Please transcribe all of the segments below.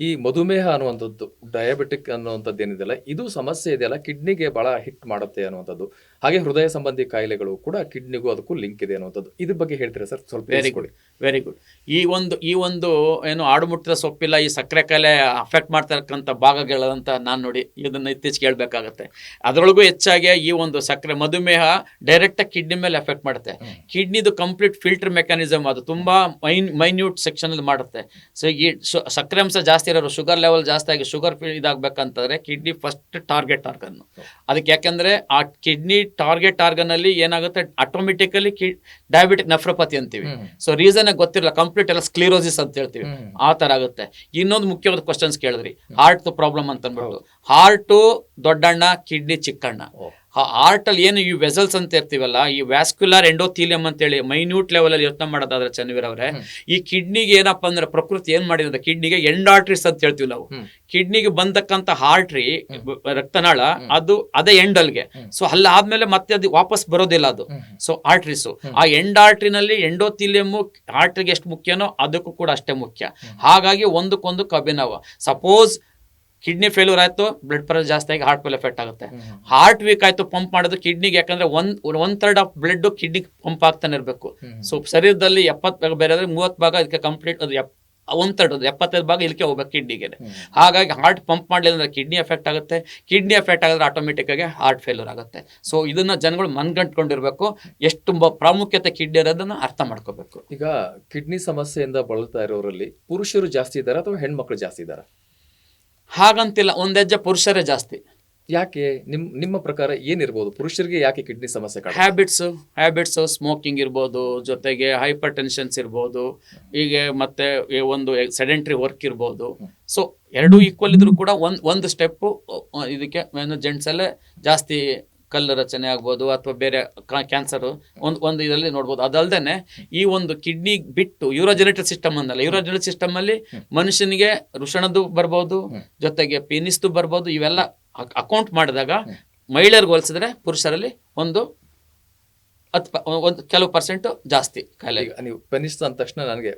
ಈ ಮಧುಮೇಹ ಅನ್ನುವಂಥದ್ದು ಡಯಾಬಿಟಿಕ್ ಅನ್ನುವಂಥದ್ದು ಏನಿದೆಯಲ್ಲ ಇದು ಸಮಸ್ಯೆ ಇದೆಯಲ್ಲ ಕಿಡ್ನಿಗೆ ಬಹಳ ಹಿಟ್ ಮಾಡುತ್ತೆ ಅನ್ನುವಂಥದ್ದು. ಹಾಗೆ ಹೃದಯ ಸಂಬಂಧಿ ಕಾಯಿಲೆಗಳು ಕೂಡ ಕಿಡ್ನಿಗೂ ಅದಕ್ಕೂ ಲಿಂಕ್ ಇದೆ ಅನ್ನುವಂಥದ್ದು. ಇದ್ರ ಬಗ್ಗೆ ಹೇಳ್ತೀರಾ ಸರ್? ಸ್ವಲ್ಪ ವೆರಿ. ಗುಡ್ ವೆರಿ ಗುಡ್ ಈ ಒಂದು ಈ ಒಂದು ಏನು ಆಡುಮುಟ್ಟಿದ ಸೊಪ್ಪಿಲ್ಲ ಈ ಸಕ್ಕರೆ ಕಾಯಿಲೆ ಅಫೆಕ್ಟ್ ಮಾಡ್ತಕ್ಕಂಥ ಭಾಗಗಳಂತ ನಾನು ನೋಡಿ ಇದನ್ನು ಇತ್ತೀಚೆಗೆ ಹೇಳ್ಬೇಕಾಗತ್ತೆ. ಅದರೊಳಗೂ ಹೆಚ್ಚಾಗಿ ಈ ಒಂದು ಸಕ್ಕರೆ ಮಧುಮೇಹ ಡೈರೆಕ್ಟಾಗಿ ಕಿಡ್ನಿ ಮೇಲೆ ಎಫೆಕ್ಟ್ ಮಾಡುತ್ತೆ. ಕಿಡ್ನಿದು ಕಂಪ್ಲೀಟ್ ಫಿಲ್ಟರ್ ಮೆಕ್ಯಾನಿಸಮ್ ಅದು ತುಂಬಾ ಮೈನ್ ಮೈನ್ಯೂಟ್ ಸೆಕ್ಷನ್ ಮಾಡುತ್ತೆ. ಸೊ ಈ ಸಕ್ಕರೆ ಅಂಶ ಜಾಸ್ತಿ ಇರೋರು ಶುಗರ್ ಲೆವೆಲ್ ಜಾಸ್ತಿ ಆಗಿ ಶುಗರ್ ಇದಾಗಬೇಕಂತಂದ್ರೆ ಕಿಡ್ನಿ ಫಸ್ಟ್ ಟಾರ್ಗೆಟ್ ಆರ್ಗನ್ ಅದಕ್ಕೆ ಯಾಕೆಂದ್ರೆ ಆ ಕಿಡ್ನಿ ಟಾರ್ಗೆಟ್ ಆರ್ಗನ್ ಅಲ್ಲಿ ಏನಾಗುತ್ತೆ? ಆಟೋಮೆಟಿಕಲಿ ಕಿ ಡಯಾಬಿಟಿಕ್ ನೆಫ್ರೋಪತಿ ಅಂತೀವಿ. ಸೊ ರೀಸನ್ ಗೊತ್ತಿರಲ್ಲ ಕಂಪ್ಲೀಟ್ ಎಲ್ಲ ಸ್ಕ್ಲಿರೋಸಿಸ್ ಅಂತ ಹೇಳ್ತೀವಿ. ಆ ಥರ ಆಗುತ್ತೆ. ಇನ್ನೊಂದು ಮುಖ್ಯವಾದ ಕ್ವಶನ್ಸ್ ಕೇಳಿದ್ರಿ. ಹಾರ್ಟ್ ಪ್ರಾಬ್ಲಮ್ ಅಂತ ಅಂದ್ಬಿಟ್ಟು. ಹಾರ್ಟು ದೊಡ್ಡಣ್ಣ ಕಿಡ್ನಿ ಚಿಕ್ಕಣ್ಣ. ಓ. ಆರ್ಟಲ್ಲಿ ಏನು ಈ ವೆಸಲ್ಸ್ ಅಂತ ಇರ್ತೀವಲ್ಲ ಈ ವ್ಯಾಸ್ಕ್ಯುಲರ್ ಎಂಡೋಥೀಲಿಯಂ ಅಂತೇಳಿ ಮೈನ್ಯೂಟ್ ಲೆವೆಲಲ್ಲಿ ಯೋಚನೆ ಮಾಡೋದಾದ್ರೆ ಚನ್ನವೀರ್ ಅವರೇ ಈ ಕಿಡ್ನಿಗೆ ಏನಪ್ಪಾ ಅಂದ್ರೆ ಪ್ರಕೃತಿ ಏನ್ ಮಾಡಿದ್ರೆ ಕಿಡ್ನಿಗೆ ಎಂಡ್ ಆರ್ಟ್ರೀಸ್ ಅಂತ ಹೇಳ್ತೀವಿ ನಾವು. ಕಿಡ್ನಿಗೆ ಬಂದಕ್ಕಂತ ಹಾರ್ಟ್ರಿ ರಕ್ತನಾಳ ಅದು ಅದೇ ಎಂಡಲ್ಗೆ. ಸೊ ಅಲ್ಲಿ ಆದ್ಮೇಲೆ ಮತ್ತೆ ಅದು ವಾಪಸ್ ಬರೋದಿಲ್ಲ ಅದು. So arteries. ಆ ಎಂಡ್ ಆರ್ಟ್ರಿನಲ್ಲಿ ಎಂಡೋಥೀಲಿಯಂ ಆರ್ಟ್ರಿಗೆ ಎಷ್ಟು ಮುಖ್ಯನೋ ಅದಕ್ಕೂ ಕೂಡ ಅಷ್ಟೇ ಮುಖ್ಯ. ಹಾಗಾಗಿ ಒಂದಕ್ಕೊಂದು ಕಬಿನವ ಸಪೋಸ್ ಕಿಡ್ನಿ ಫೇಲ್ಯೂರ್ ಆಯ್ತು ಬ್ಲಡ್ ಪ್ರೆಷರ್ ಜಾಸ್ತಿ ಆಗಿ ಹಾರ್ಟ್ ಮೇಲೆ ಎಫೆಕ್ಟ್ ಆಗುತ್ತೆ. ಹಾರ್ಟ್ ವೀಕ್ ಆಯ್ತು ಪಂಪ್ ಮಾಡೋದು ಕಿಡ್ನಿಗೆ ಯಾಕಂದ್ರೆ ಒಂದ್ ಒನ್ ಥರ್ಡ್ ಆಫ್ ಬ್ಲಡ್ ಕಿಡ್ನಿಗೆ ಪಂಪ್ ಆಗ್ತಾನೆ ಇರಬೇಕು. ಸೊ ಶರೀರದಲ್ಲಿ ಎಪ್ಪತ್ತು ಭಾಗ ಬೇರೆ ಆದ್ರೆ ಮೂವತ್ತು ಭಾಗ ಇದಕ್ಕೆ ಕಂಪ್ಲೀಟ್ ಅದು ಒಂದ್ ಅದು ಎಪ್ಪತ್ತೈದು ಭಾಗ ಇಲ್ಲಿಗೆ ಹೋಗ್ಬೇಕು ಕಿಡ್ನಿಗೆ. ಹಾಗಾಗಿ ಹಾರ್ಟ್ ಪಂಪ್ ಮಾಡಲಿಲ್ಲ ಅಂದ್ರೆ ಕಿಡ್ನಿ ಎಫೆಕ್ಟ್ ಆಗುತ್ತೆ. ಕಿಡ್ನಿ ಎಫೆಕ್ಟ್ ಆಗಿದ್ರೆ ಆಟೋಮೆಟಿಕ್ ಆಗಿ ಹಾರ್ಟ್ ಫೇಲ್ಯೂರ್ ಆಗುತ್ತೆ. ಸೊ ಇದನ್ನ ಜನಗಳು ಮನ್ಗಂಟ್ಕೊಂಡಿರ್ಬೇಕು ಎಷ್ಟು ತುಂಬಾ ಪ್ರಾಮುಖ್ಯತೆ ಕಿಡ್ನಿ ಇರೋದನ್ನ ಅರ್ಥ ಮಾಡ್ಕೋಬೇಕು. ಈಗ ಕಿಡ್ನಿ ಸಮಸ್ಯೆಯಿಂದ ಬಳಲ್ತಾ ಇರೋರಲ್ಲಿ ಪುರುಷರು ಜಾಸ್ತಿ ಇದ್ದಾರೆ ಅಥವಾ ಹೆಣ್ಮಕ್ಳು ಜಾಸ್ತಿ ಇದ್ದಾರೆ? ಹಾಗಂತಿಲ್ಲ ಒಂದ್ ಹೆಜ್ಜೆ ಪುರುಷರೇ ಜಾಸ್ತಿ. ಯಾಕೆ? ನಿಮ್ ನಿಮ್ಮ ಪ್ರಕಾರ ಏನಿರ್ಬೋದು? ಪುರುಷರಿಗೆ ಯಾಕೆ ಕಿಡ್ನಿ ಸಮಸ್ಯೆ ಕಾಡುತ್ತೆ? ಹ್ಯಾಬಿಟ್ಸ್ ಹ್ಯಾಬಿಟ್ಸ್ ಸ್ಮೋಕಿಂಗ್ ಇರ್ಬೋದು ಜೊತೆಗೆ ಹೈಪರ್ ಟೆನ್ಷನ್ಸ್ ಇರ್ಬೋದು ಹೀಗೆ ಮತ್ತೆ ಈ ಒಂದು ಸೆಡೆಂಟ್ರಿ ವರ್ಕ್ ಇರ್ಬೋದು. ಸೊ ಎರಡೂ ಈಕ್ವಲ್ ಇದ್ರೂ ಕೂಡ ಒಂದ್ ಒಂದು ಸ್ಟೆಪ್ಪು ಇದಕ್ಕೆ ಜೆಂಟ್ಸಲ್ಲೇ ಜೆಂಟ್ಸ್ ಅಲ್ಲೇ ಜಾಸ್ತಿ ಕಲ್ಲು ರಚನೆ ಆಗ್ಬೋದು ಅಥವಾ ಬೇರೆ ಕ್ಯಾನ್ಸರ್ ಒಂದು ಒಂದು ಇದರಲ್ಲಿ ನೋಡ್ಬೋದು. ಅದಲ್ದೇನೆ ಈ ಒಂದು ಕಿಡ್ನಿ ಬಿಟ್ಟು ಯೂರೋಜೆನೆಟಿಕ್ ಸಿಸ್ಟಮ್ ಅಂದಲ್ಲ ಯೂರೋಜೆನೆಟಿಕ್ ಸಿಸ್ಟಮ್ ಅಲ್ಲಿ ಮನುಷ್ಯನಿಗೆ ವೃಷಣದ್ದು ಬರ್ಬೋದು. ಜೊತೆಗೆ ಪೀನಿಸ್ದು ಬರ್ಬೋದು ಇವೆಲ್ಲ ಅಕೌಂಟ್ ಮಾಡಿದಾಗ ಮಹಿಳೆಯರ್ಗೆ ಹೋಲಿಸಿದ್ರೆ ಪುರುಷರಲ್ಲಿ ಒಂದು ಹತ್ತು ಒಂದು ಕೆಲವು ಪರ್ಸೆಂಟ್ ಜಾಸ್ತಿ ಕಾಯಿಲೆ ನೀವು ಪೆನಿಸ್ ಅಂದ ತಕ್ಷಣ ನನಗೆ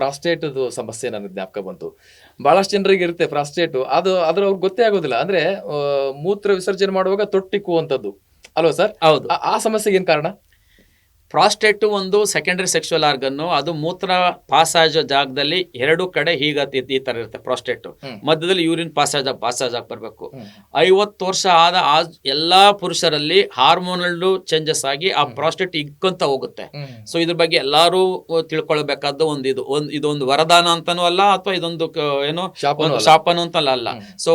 ಪ್ರಾಸ್ಟೇಟ್ ಸಮಸ್ಯೆ ನನಗೆ ಜ್ಞಾಪಕ ಬಂತು. ಬಹಳಷ್ಟು ಜನರಿಗೆ ಇರುತ್ತೆ ಪ್ರಾಸ್ಟೇಟ್. ಅದು ಅದ್ರ ಅವ್ರಿಗೆ ಗೊತ್ತೇ ಆಗೋದಿಲ್ಲ. ಅಂದ್ರೆ ಮೂತ್ರ ವಿಸರ್ಜನೆ ಮಾಡುವಾಗ ತೊಟ್ಟಿಕ್ಕುವಂಥದ್ದು ಅಲ್ವಾ ಸರ್? ಹೌದು. ಆ ಸಮಸ್ಯೆಗೆ ಏನು ಕಾರಣ? ಪ್ರಾಸ್ಟೇಟ್ ಒಂದು ಸೆಕೆಂಡರಿ ಸೆಕ್ಷುವಲ್ ಆರ್ಗನ್ನು ಅದು ಮೂತ್ರ ಪಾಸಾಜ್ ಜಾಗದಲ್ಲಿ ಎರಡು ಕಡೆ ಹೀಗ ಈ ತರ ಇರುತ್ತೆ ಪ್ರಾಸ್ಟೇಟು. ಮಧ್ಯದಲ್ಲಿ ಯೂರಿನ್ ಪಾಸಾಜ್ ಪಾಸಾಜ್ ಆಗಿ ಬರಬೇಕು. ಐವತ್ತು ವರ್ಷ ಆದ ಆ ಎಲ್ಲಾ ಪುರುಷರಲ್ಲಿ ಹಾರ್ಮೋನಲ್ ಚೇಂಜಸ್ ಆಗಿ ಆ ಪ್ರಾಸ್ಟೇಟ್ ಇಕ್ಕಂತ ಹೋಗುತ್ತೆ. ಸೊ ಇದ್ರ ಬಗ್ಗೆ ಎಲ್ಲಾರು ತಿಳ್ಕೊಳ್ಬೇಕಾದ ಒಂದು ಇದು ಒಂದು ಇದೊಂದು ವರದಾನ ಅಂತಾನೂ ಅಲ್ಲ ಅಥವಾ ಇದೊಂದು ಏನು ಶಾಪನೂ ಒಂದು ಅಲ್ಲ. ಶಾಪನು ಅಂತಲ್ಲ ಅಲ್ಲ. ಸೊ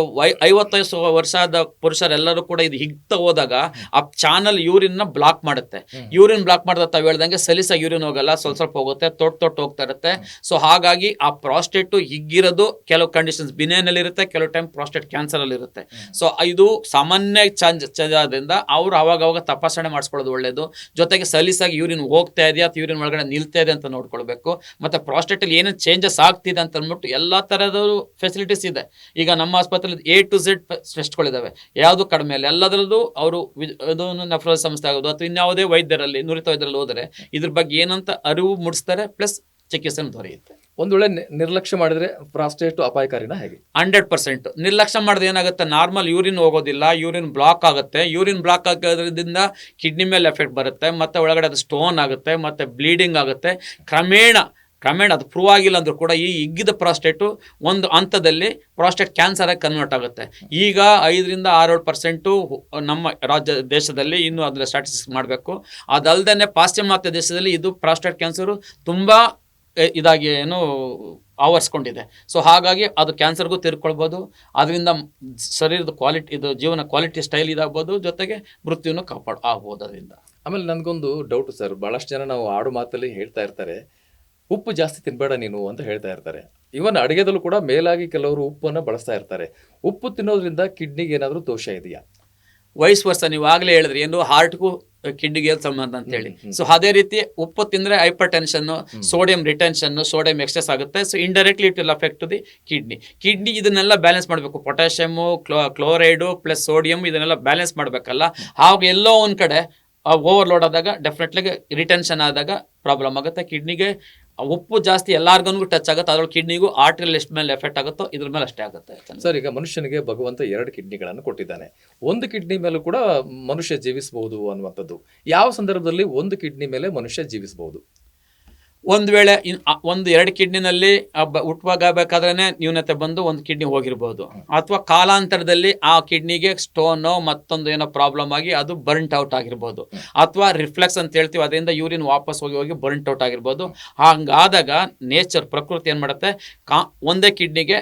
ಐವತ್ತೈದು ವರ್ಷ ಆದ ಪುರುಷರೆಲ್ಲರೂ ಕೂಡ ಇದು ಹಿಗ್ತಾ ಹೋದಾಗ ಆ ಚಾನಲ್ ಯೂರಿನ್ನ ಬ್ಲಾಕ್ ಮಾಡುತ್ತೆ ಯೂರಿನ್ ಬ್ಲಾಕ್ ಮಾಡಿದ ತಾವ್ ಹೇಳ್ದಂಗೆ ಸಲೀಸಾಗಿ ಯೂರಿನ್ ಹೋಗಲ್ಲ ಸ್ವಲ್ಪ ಸ್ವಲ್ಪ ಹೋಗುತ್ತೆ ತೊಟ್ಟು ತೊಟ್ಟು ಹೋಗ್ತಾ ಇರುತ್ತೆ. ಸೊ ಹಾಗಾಗಿ ಆ ಪ್ರಾಸ್ಟೇಟು ಹಿಗ್ಗಿರೋದು ಕೆಲವು ಕಂಡೀಷನ್ಸ್ ಬಿನೇನಲ್ಲಿ ಇರುತ್ತೆ ಕೆಲವು ಟೈಮ್ ಪ್ರಾಸ್ಟೇಟ್ ಕ್ಯಾನ್ಸರ್ ಅಲ್ಲಿ ಇರುತ್ತೆ ಸೊ ಇದು ಸಾಮಾನ್ಯ ಚಂಜ್ ಆದ್ರಿಂದ ಅವ್ರು ಅವಾಗ ಅವಾಗ ತಪಾಸಣೆ ಮಾಡಿಸ್ಕೊಳ್ಳೋದು ಒಳ್ಳೇದು. ಜೊತೆಗೆ ಸಲೀಸಾಗಿ ಯೂರಿನ್ ಹೋಗ್ತಾ ಇದೆಯಾ ಅಥವಾ ಯೂರಿನ್ ಒಳಗಡೆ ನಿಲ್ತಾ ಇದೆ ಅಂತ ನೋಡ್ಕೊಳ್ಬೇಕು. ಮತ್ತೆ ಪ್ರಾಸ್ಟೇಟ್ ಅಲ್ಲಿ ಏನೇನು ಚೇಂಜಸ್ ಆಗ್ತಿದೆ ಅಂತ ಅಂದ್ಬಿಟ್ಟು ಎಲ್ಲಾ ತರದ ಫೆಸಿಲಿಟೀಸ್ ಇದೆ. ಈಗ ನಮ್ಮ ಆಸ್ಪತ್ರೆಯಲ್ಲಿ ಎ ಟು ಝೆಡ್ ಟೆಸ್ಟ್ಗಳಿದ್ದಾವೆ ಯಾವುದು ಕಡಿಮೆ ಇಲ್ಲ. ಎಲ್ಲದರಲ್ಲೂ ಅವರು ಇದು ನೆಫ್ರೋ ಸಂಸ್ಥೆ ಆಗೋದು ಅಥವಾ ಇನ್ಯಾವುದೇ ವೈದ್ಯರಲ್ಲಿ ನುರಿತ ವೈದ್ಯರಲ್ಲಿ ಹೋದರೆ ಇದ್ರ ಬಗ್ಗೆ ಏನಂತ ಅರಿವು ಮೂಡಿಸ್ತಾರೆ ಪ್ಲಸ್ ಚಿಕಿತ್ಸೆ ದೊರೆಯುತ್ತೆ. ಒಂದು ವೇಳೆ ನಿರ್ಲಕ್ಷ್ಯ ಮಾಡಿದ್ರೆ ಪ್ರಾಸ್ಟೇಟ್ ಅಪಾಯಕಾರಿನ ಹೇಗೆ? Hundred percent. ನಿರ್ಲಕ್ಷ್ಯ ಮಾಡಿದ್ರೆ ಏನಾಗುತ್ತೆ? ನಾರ್ಮಲ್ ಯೂರಿನ್ ಹೋಗೋದಿಲ್ಲ ಯೂರಿನ್ ಬ್ಲಾಕ್ ಆಗುತ್ತೆ. ಯೂರಿನ್ ಬ್ಲಾಕ್ ಆಗೋದ್ರಿಂದ ಕಿಡ್ನಿ ಮೇಲೆ ಎಫೆಕ್ಟ್ ಬರುತ್ತೆ ಮತ್ತೆ ಒಳಗಡೆ ಅದು ಸ್ಟೋನ್ ಆಗುತ್ತೆ ಮತ್ತೆ ಬ್ಲೀಡಿಂಗ್ ಆಗುತ್ತೆ. ಕ್ರಮೇಣ ಕ್ರಮೇಣ ಅದು ಪ್ರೂವ್ ಆಗಿಲ್ಲ ಅಂದರೂ ಕೂಡ ಈ ಹಿಗ್ಗಿದ ಪ್ರಾಸ್ಟೇಟು ಒಂದು ಹಂತದಲ್ಲಿ ಪ್ರಾಸ್ಟೇಟ್ ಕ್ಯಾನ್ಸರ್ ಆಗಿ ಕನ್ವರ್ಟ್ ಆಗುತ್ತೆ. ಈಗ ಐದರಿಂದ ಆರೇಳು ಪರ್ಸೆಂಟು ನಮ್ಮ ರಾಜ್ಯ ದೇಶದಲ್ಲಿ ಇನ್ನೂ ಅದರ ಸ್ಟ್ಯಾಟಿಸ್ಟಿಕ್ಸ್ ಮಾಡಬೇಕು. ಅದಲ್ಲದೆ ಪಾಶ್ಚಿಮಾತ್ಯ ದೇಶದಲ್ಲಿ ಇದು ಪ್ರಾಸ್ಟೇಟ್ ಕ್ಯಾನ್ಸರು ತುಂಬ ಇದಾಗಿ ಏನು ಆವರಿಸ್ಕೊಂಡಿದೆ. ಸೊ ಹಾಗಾಗಿ ಅದು ಕ್ಯಾನ್ಸರ್ಗೂ ತೀರ್ಕೊಳ್ಬೋದು. ಅದರಿಂದ ಶರೀರದ ಕ್ವಾಲಿಟಿ ಇದು ಜೀವನ ಕ್ವಾಲಿಟಿ ಸ್ಟೈಲ್ ಇದಾಗ್ಬೋದು. ಜೊತೆಗೆ ಮೃತ್ಯುವನ್ನು ಕಾಪಾಡ, ಆಗ್ಬೋದು ಅದರಿಂದ. ಆಮೇಲೆ ನನಗೊಂದು ಡೌಟ್ ಸರ್ ಭಾಳಷ್ಟು ಜನ ನಾವು ಆಡು ಮಾತಲ್ಲಿ ಹೇಳ್ತಾ ಇರ್ತಾರೆ. ಉಪ್ಪು ಜಾಸ್ತಿ ತಿನ್ಬೇಡ ನೀನು ಅಂತ ಹೇಳ್ತಾ ಇರ್ತಾರೆ. ಇವನ್ ಅಡುಗೆದಲ್ಲೂ ಕೂಡ ಮೇಲಾಗಿ ಕೆಲವರು ಉಪ್ಪನ್ನ ಬಳಸ್ತಾ ಇರ್ತಾರೆ. ಉಪ್ಪು ತಿನ್ನೋದ್ರಿಂದ ಕಿಡ್ನಿಗೆ ಏನಾದರೂ ದೋಷ ಇದೆಯಾ? ವಯಸ್ಸು ವರ್ಷ ನೀವು ಆಗಲೇ ಹೇಳಿದ್ರಿ ಏನು ಹಾರ್ಟ್ಗೂ ಕಿಡ್ನಿಗೆ ಸಂಬಂಧ ಅಂತ ಹೇಳಿ. ಸೊ ಅದೇ ರೀತಿ ಉಪ್ಪು ತಿಂದ್ರೆ hypertension sodium retention sodium excess ಆಗುತ್ತೆ. So indirectly it will affect the kidney kidney ಇದನ್ನೆಲ್ಲ ಬ್ಯಾಲೆನ್ಸ್ ಮಾಡಬೇಕು. ಪೊಟ್ಯಾಷಿಯಮು ಕ್ಲೋ ಕ್ಲೋರೈಡು ಪ್ಲಸ್ ಸೋಡಿಯಂ ಇದನ್ನೆಲ್ಲ ಬ್ಯಾಲೆನ್ಸ್ ಮಾಡಬೇಕಲ್ಲ. ಆವಾಗ ಎಲ್ಲೋ ಒಂದ್ ಕಡೆ ಓವರ್ಲೋಡ್ ಆದಾಗ ಡೆಫಿನೆಟ್ಲಿ ರಿಟೆನ್ಷನ್ ಆದಾಗ ಪ್ರಾಬ್ಲಮ್ ಆಗುತ್ತೆ. ಕಿಡ್ನಿಗೆ ಉಪ್ಪು ಜಾಸ್ತಿ ಎಲ್ಲಾರ್ಗನ್ಗೂ ಟಚ್ ಆಗುತ್ತೆ ಅದ್ರೊಳಗೆ ಕಿಡ್ನಿಗೂ ಆರ್ಟ್ರಿಯಲ್ ಎಷ್ಟು ಮೇಲೆ ಎಫೆಕ್ಟ್ ಆಗುತ್ತೋ ಇದ್ರ ಮೇಲೆ ಅಷ್ಟೇ ಆಗುತ್ತೆ ಸರ್, ಈಗ ಮನುಷ್ಯನಿಗೆ ಭಗವಂತ ಎರಡು ಕಿಡ್ನಿಗಳನ್ನು ಕೊಟ್ಟಿದ್ದಾನೆ. ಒಂದು ಕಿಡ್ನಿ ಮೇಲೂ ಕೂಡ ಮನುಷ್ಯ ಜೀವಿಸಬಹುದು ಅನ್ನುವಂಥದ್ದು. ಯಾವ ಸಂದರ್ಭದಲ್ಲಿ ಒಂದು ಕಿಡ್ನಿ ಮೇಲೆ ಮನುಷ್ಯ ಜೀವಿಸಬಹುದು ಒಂದ್ ವೇಳೆ ಒಂದು ಎರಡು ಕಿಡ್ನಿನಲ್ಲಿ ಹುಟ್ಟುವಾಗಬೇಕಾದ್ರೆ ನ್ಯೂನತೆ ಬಂದು ಒಂದು ಕಿಡ್ನಿ ಹೋಗಿರ್ಬೋದು. ಅಥವಾ ಕಾಲಾಂತರದಲ್ಲಿ ಆ ಕಿಡ್ನಿಗೆ ಸ್ಟೋನೋ ಮತ್ತೊಂದು ಏನೋ ಪ್ರಾಬ್ಲಮ್ ಆಗಿ ಅದು ಬರ್ಂಟ್ ಔಟ್ ಆಗಿರ್ಬೋದು. ಅಥವಾ ರಿಫ್ಲೆಕ್ಸ್ ಅಂತ ಹೇಳ್ತೀವಿ, ಅದರಿಂದ ಯೂರಿನ್ ವಾಪಸ್ ಹೋಗಿ ಹೋಗಿ ಬರ್ಂಟ್ ಔಟ್ ಆಗಿರ್ಬೋದು. ಹಂಗಾದಾಗ ನೇಚರ್, ಪ್ರಕೃತಿ ಏನು ಮಾಡುತ್ತೆ? ಕಾ, ಒಂದೇ ಕಿಡ್ನಿಗೆ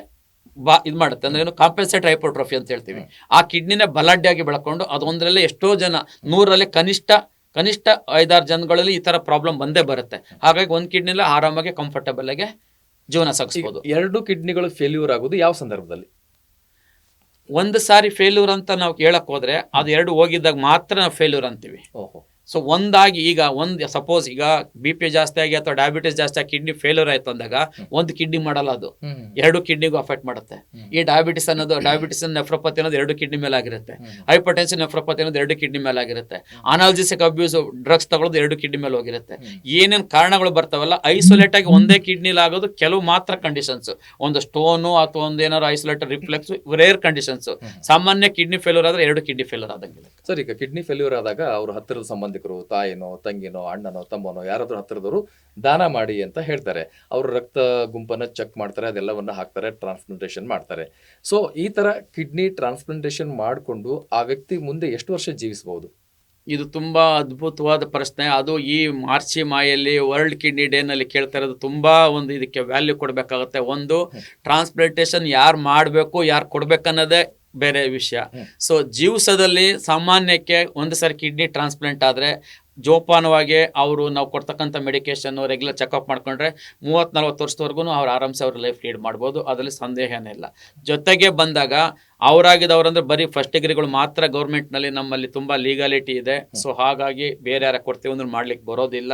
ಬಾ, ಇದು ಮಾಡುತ್ತೆ. ಅಂದ್ರೆ ಏನು ಕಾಂಪೆನ್ಸೇಟ್ ಹೈಪೋಟ್ರೋಫಿ ಅಂತ ಹೇಳ್ತೀವಿ. ಆ ಕಿಡ್ನಿನ ಬಲಾಢ್ಯಾಗಿ ಬೆಳ್ಕೊಂಡು ಅದೊಂದರಲ್ಲಿ ಎಷ್ಟೋ ಜನ ನೂರಲ್ಲಿ ಕನಿಷ್ಠ ಕನಿಷ್ಠ ಐದಾರು ಜನಗಳಲ್ಲಿ ಈ ತರ ಪ್ರಾಬ್ಲಮ್ ಬಂದೇ ಬರುತ್ತೆ. ಹಾಗಾಗಿ ಒಂದ್ ಕಿಡ್ನಿಲ ಆರಾಮಾಗಿ ಕಂಫರ್ಟಬಲ್ ಆಗಿ ಜೀವನ ಸಾಗಿಸ್ಬೋದು. ಎರಡು ಕಿಡ್ನಿಗಳು ಫೇಲ್ಯೂರ್ ಆಗೋದು ಯಾವ ಸಂದರ್ಭದಲ್ಲಿ? ಒಂದು ಸಾರಿ ಫೇಲ್ಯೂರ್ ಅಂತ ನಾವು ಕೇಳಕ್ ಹೋದ್ರೆ ಅದು ಎರಡು ಹೋಗಿದ್ದಾಗ ಮಾತ್ರ ನಾವು ಫೇಲ್ಯೂರ್ ಅಂತೀವಿ. ಓಹೋ. ಸೊ ಒಂದಾಗಿ ಈಗ ಒಂದು ಸಪೋಸ್ ಈಗ ಬಿ ಪಿ ಜಾಸ್ತಿ ಆಗಿ ಅಥವಾ ಡಯಾಬಿಟಿಸ್ ಜಾಸ್ತಿ ಆಗಿ ಕಿಡ್ನಿ ಫೇಲ್ಯೂರ್ ಆಯ್ತು ಅಂದಾಗ ಒಂದು ಕಿಡ್ನಿ ಮಾಡಲ್ಲ ಅದು. ಎರಡು ಕಿಡ್ನಿಗೂ ಅಫೆಕ್ಟ್ ಮಾಡುತ್ತೆ. ಈ ಡಯಾಬಿಟಿಸ್ ಅನ್ನೋದು ಡಯಾಬಿಟಿಸ್ ನೆಫ್ರೋಪತಿ ಅನ್ನೋದು ಎರಡು ಕಿಡ್ನಿ ಮೇಲೆ ಆಗಿರುತ್ತೆ. ಹೈಪರ್ ಟೆನ್ಷನ್ ನೆಫ್ರೋಪತಿ ಅನ್ನೋದು ಎರಡು ಕಿಡ್ನಿ ಮೇಲೆ ಆಗಿರುತ್ತೆ. ಅನಾಲ್ಜಿಸಿಕ್ ಅಬ್ಯೂಸ್ ಡ್ರಗ್ಸ್ ತಗೊಳ್ಳೋದು ಎರಡು ಕಿಡ್ನಿ ಮೇಲೆ ಹೋಗಿರುತ್ತೆ. ಏನೇನು ಕಾರಣಗಳು ಬರ್ತಾವಲ್ಲ ಐಸೋಲೇಟ್ ಆಗಿ ಒಂದೇ ಕಿಡ್ನಿಲಿ ಆಗೋದು ಕೆಲವು ಮಾತ್ರ ಕಂಡೀಷನ್ಸ್ ಒಂದು ಸ್ಟೋನು ಅಥವಾ ಒಂದು ಏನಾದ್ರು ಐಸೋಲೇಟೆಡ್ ರಿಫ್ಲೆಕ್ಸ್ ರೇರ್ ಕಂಡೀಷನ್ಸ್ ಸಾಮಾನ್ಯ ಕಿಡ್ನಿ ಫೇಲ್ಯೂರ್ ಆದ್ರೆ ಎರಡು ಕಿಡ್ನಿ ಫೇಲ್ಯೂರ್ ಆದಂಗಿಲ್ಲ ಸರ್ ಈಗ ಕಿಡ್ನಿ ಫೇಲ್ಯೂರ್ ಆದಾಗ ಅವ್ರ ಹತ್ತಿರದ ಸಂಬಂಧಿಕರು ತಾಯಿನೋ ತಂಗಿನೋ ಅಣ್ಣನೋ ತಮ್ಮನೋ ಯಾರಾದ್ರೂ ಹತ್ತಿರದವರು ದಾನ ಮಾಡಿ ಅಂತ ಹೇಳ್ತಾರೆ. ಅವರು ರಕ್ತ ಗುಂಪನ್ನು ಚೆಕ್ ಮಾಡ್ತಾರೆ ಅದೆಲ್ಲವನ್ನು ಹಾಕ್ತಾರೆ ಟ್ರಾನ್ಸ್ಪ್ಲಾಂಟೇಷನ್ ಮಾಡ್ತಾರೆ. ಸೊ ಈ ತರ ಕಿಡ್ನಿ ಟ್ರಾನ್ಸ್ಪ್ಲಾಂಟೇಷನ್ ಮಾಡಿಕೊಂಡು ಆ ವ್ಯಕ್ತಿ ಮುಂದೆ ಎಷ್ಟು ವರ್ಷ ಜೀವಿಸಬಹುದು? ಇದು ತುಂಬಾ ಅದ್ಭುತವಾದ ಪ್ರಶ್ನೆ. ಅದು ಈ ಮಾರ್ಚಿ ಮಾಯಲ್ಲಿ ವರ್ಲ್ಡ್ ಕಿಡ್ನಿ ಡೇನಲ್ಲಿ ಕೇಳ್ತಾರೆ ಕೇಳ್ತಾ ಇರೋದು ತುಂಬಾ ಒಂದು ಇದಕ್ಕೆ ವ್ಯಾಲ್ಯೂ ಕೊಡಬೇಕಾಗುತ್ತೆ. ಒಂದು ಟ್ರಾನ್ಸ್ಪ್ಲಾಂಟೇಷನ್ ಯಾರು ಮಾಡಬೇಕು ಯಾರು ಕೊಡ್ಬೇಕನ್ನೋದೇ ಬೇರೆ ವಿಷಯ. ಸೊ ಜೀವಸದಲ್ಲಿ ಸಾಮಾನ್ಯಕ್ಕೆ ಒಂದು ಸರಿ ಕಿಡ್ನಿ ಟ್ರಾನ್ಸ್ಪ್ಲಾಂಟ್ ಆದ್ರೆ ಜೋಪಾನವಾಗಿ ಅವರು ನಾವು ಕೊಡ್ತಕ್ಕಂಥ ಮೆಡಿಕೇಶನ್ ರೆಗ್ಯುಲರ್ ಚೆಕಪ್ ಮಾಡ್ಕೊಂಡ್ರೆ ಮೂವತ್ತ್ ನಲ್ವತ್ತು ವರ್ಷದವರೆಗೂ ಅವ್ರು ಆರಾಮ್ಸೆ ಅವ್ರ ಲೈಫ್ ಲೀಡ್ ಮಾಡ್ಬೋದು. ಅದರಲ್ಲಿ ಸಂದೇಹನೇ ಇಲ್ಲ. ಜೊತೆಗೆ ಬಂದಾಗ ಅವರಾಗಿದ್ದವ್ರಂದ್ರೆ ಬರೀ ಫಸ್ಟ್ ಡಿಗ್ರಿಗಳು ಮಾತ್ರ ಗೌರ್ಮೆಂಟ್ನಲ್ಲಿ ನಮ್ಮಲ್ಲಿ ತುಂಬ ಲೀಗಾಲಿಟಿ ಇದೆ. ಸೊ ಹಾಗಾಗಿ ಬೇರೆ ಯಾರ ಕೊಡ್ತೀವಿ ಅಂದ್ರೆ ಮಾಡ್ಲಿಕ್ಕೆ ಬರೋದಿಲ್ಲ.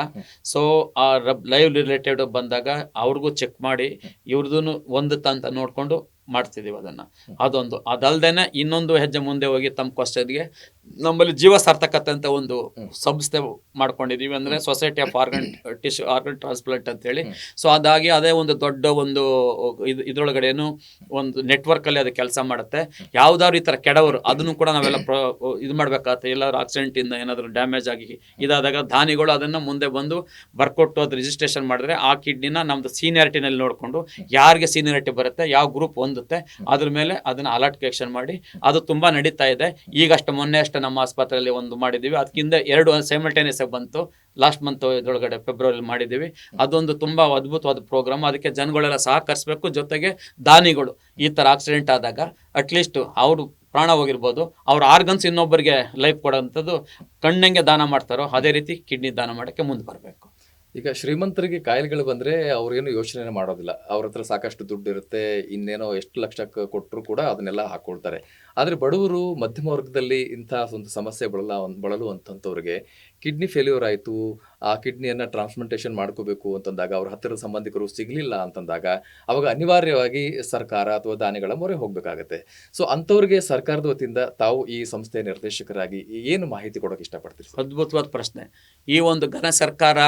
ಸೊ ಆ ಲೈವ್ ರಿಲೇಟೆಡ್ ಬಂದಾಗ ಅವ್ರಿಗೂ ಚೆಕ್ ಮಾಡಿ ಇವ್ರದ್ದು ಒಂದು ಅಂತ ನೋಡ್ಕೊಂಡು ಮಾಡ್ತಿದೀವಿ ಅದನ್ನ. ಅದೊಂದು ಅದಲ್ದೇನೆ ಇನ್ನೊಂದು ಹೆಜ್ಜೆ ಮುಂದೆ ಹೋಗಿ ತಮ್ಮ ಕ್ವಶನ್ಗೆ ನಮ್ಮಲ್ಲಿ ಜೀವ ಅಂತ ಒಂದು ಸಂಸ್ಥೆ ಮಾಡ್ಕೊಂಡಿದೀವಿ ಅಂದ್ರೆ society of organ tissue organ transplant ಅಂತ ಹೇಳಿ. ಸೊ ಅದಾಗಿ ಅದೇ ಒಂದು ದೊಡ್ಡ ಒಂದು ಇದು ಇದ್ರೊಳಗಡೆನು ಒಂದು ನೆಟ್ವರ್ಕ್ ಅಲ್ಲಿ ಅದು ಕೆಲಸ ಮಾಡುತ್ತೆ. ಯಾವ್ದಾದ್ರು ಈ ತರ ಕೆಡವರು ಅದನ್ನು ಕೂಡ ನಾವೆಲ್ಲ ಪ್ರ ಇದು ಮಾಡ್ಬೇಕಾಗತ್ತೆ. ಎಲ್ಲಾದ್ರು ಆಕ್ಸಿಡೆಂಟ್ ಇಂದ ಏನಾದ್ರು ಡ್ಯಾಮೇಜ್ ಆಗಿ ಇದಾದಾಗ ದಾನಿಗಳು ಅದನ್ನ ಮುಂದೆ ಬಂದು ಬರ್ಕೊಟ್ಟು ಅದು ರಿಜಿಸ್ಟ್ರೇಷನ್ ಮಾಡಿದ್ರೆ ಆ ಕಿಡ್ನಿನ ನಮ್ದು ಸೀನಿಯಾರಿಟಿನಲ್ಲಿ ನೋಡ್ಕೊಂಡು ಯಾರಿಗೆ ಸೀನಿಯಾರಿಟಿ ಬರುತ್ತೆ ಯಾವ ಗ್ರೂಪ್ ಹೊಂದುತ್ತೆ ಅದ್ರ ಮೇಲೆ ಅದನ್ನ ಕಲೆಕ್ಷನ್ ಮಾಡಿ ಅದು ತುಂಬಾ ನಡೀತಾ ಇದೆ. ಈಗಷ್ಟು ಮೊನ್ನೆ ಅಷ್ಟೇ ನಮ್ಮ ಆಸ್ಪತ್ರೆಯಲ್ಲಿ ಒಂದು ಮಾಡಿದ್ದೀವಿ. ಅದಕ್ಕಿಂತ ಎರಡು ಸೈಮಲ್ಟೇನಿಯಸ್ ಆಗಿ ಬಂತು. ಲಾಸ್ಟ್ ಮಂತ್ ಒಳಗಡೆ ಫೆಬ್ರವರಿ ಮಾಡಿದ್ದೀವಿ. ಅದೊಂದು ತುಂಬಾ ಅದ್ಭುತವಾದ ಪ್ರೋಗ್ರಾಮ್ ಅದಕ್ಕೆ ಜನಗಳೆಲ್ಲ ಸಹಕರಿಸಬೇಕು. ಜೊತೆಗೆ ದಾನಿಗಳು ಈ ತರ ಆಕ್ಸಿಡೆಂಟ್ ಆದಾಗ ಅಟ್ಲೀಸ್ಟ್ ಅವರು ಪ್ರಾಣ ಹೋಗಿರ್ಬೋದು. ಅವ್ರ ಆರ್ಗನ್ಸ್ ಇನ್ನೊಬ್ಬರಿಗೆ ಲೈಫ್ ಕೊಡೋಂಥದ್ದು. ಕಣ್ಣಂಗೆ ದಾನ ಮಾಡ್ತಾರೋ ಅದೇ ರೀತಿ ಕಿಡ್ನಿ ದಾನ ಮಾಡೋಕ್ಕೆ ಮುಂದೆ ಬರಬೇಕು. ಈಗ ಶ್ರೀಮಂತರಿಗೆ ಕಾಯಿಲೆಗಳು ಬಂದರೆ ಅವ್ರೇನು ಯೋಚನೆ ಮಾಡೋದಿಲ್ಲ. ಅವ್ರ ಹತ್ರ ಸಾಕಷ್ಟು ದುಡ್ಡು ಇರುತ್ತೆ, ಇನ್ನೇನೋ ಎಷ್ಟು ಲಕ್ಷಕ್ಕೆ ಕೊಟ್ಟರು ಕೂಡ ಅದನ್ನೆಲ್ಲ ಹಾಕ್ಕೊಳ್ತಾರೆ ಆದರೆ ಬಡವರು ಮಧ್ಯಮ ವರ್ಗದಲ್ಲಿ ಇಂಥ ಒಂದು ಸಮಸ್ಯೆ ಬಳಲ ಬಳಲು ಅಂತಂಥವ್ರಿಗೆ ಕಿಡ್ನಿ ಫೇಲ್ಯೂರ್ ಆಯಿತು, ಆ ಕಿಡ್ನಿಯನ್ನು ಟ್ರಾನ್ಸ್ಪ್ಲಾಂಟೇಷನ್ ಮಾಡ್ಕೋಬೇಕು ಅಂತಂದಾಗ, ಅವ್ರ ಹತ್ತಿರದ ಸಂಬಂಧಿಕರು ಸಿಗಲಿಲ್ಲ ಅಂತಂದಾಗ, ಅವಾಗ ಅನಿವಾರ್ಯವಾಗಿ ಸರ್ಕಾರ ಅಥವಾ ದಾನಿಗಳ ಮೊರೆ ಹೋಗಬೇಕಾಗತ್ತೆ. ಸೊ ಅಂಥವ್ರಿಗೆ ಸರ್ಕಾರದ ವತಿಯಿಂದ ತಾವು ಈ ಸಂಸ್ಥೆಯ ನಿರ್ದೇಶಕರಾಗಿ ಏನು ಮಾಹಿತಿ ಕೊಡೋಕೆ ಇಷ್ಟಪಡ್ತೀರಿ? ಅದ್ಭುತವಾದ ಪ್ರಶ್ನೆ. ಈ ಒಂದು ಘನ ಸರ್ಕಾರ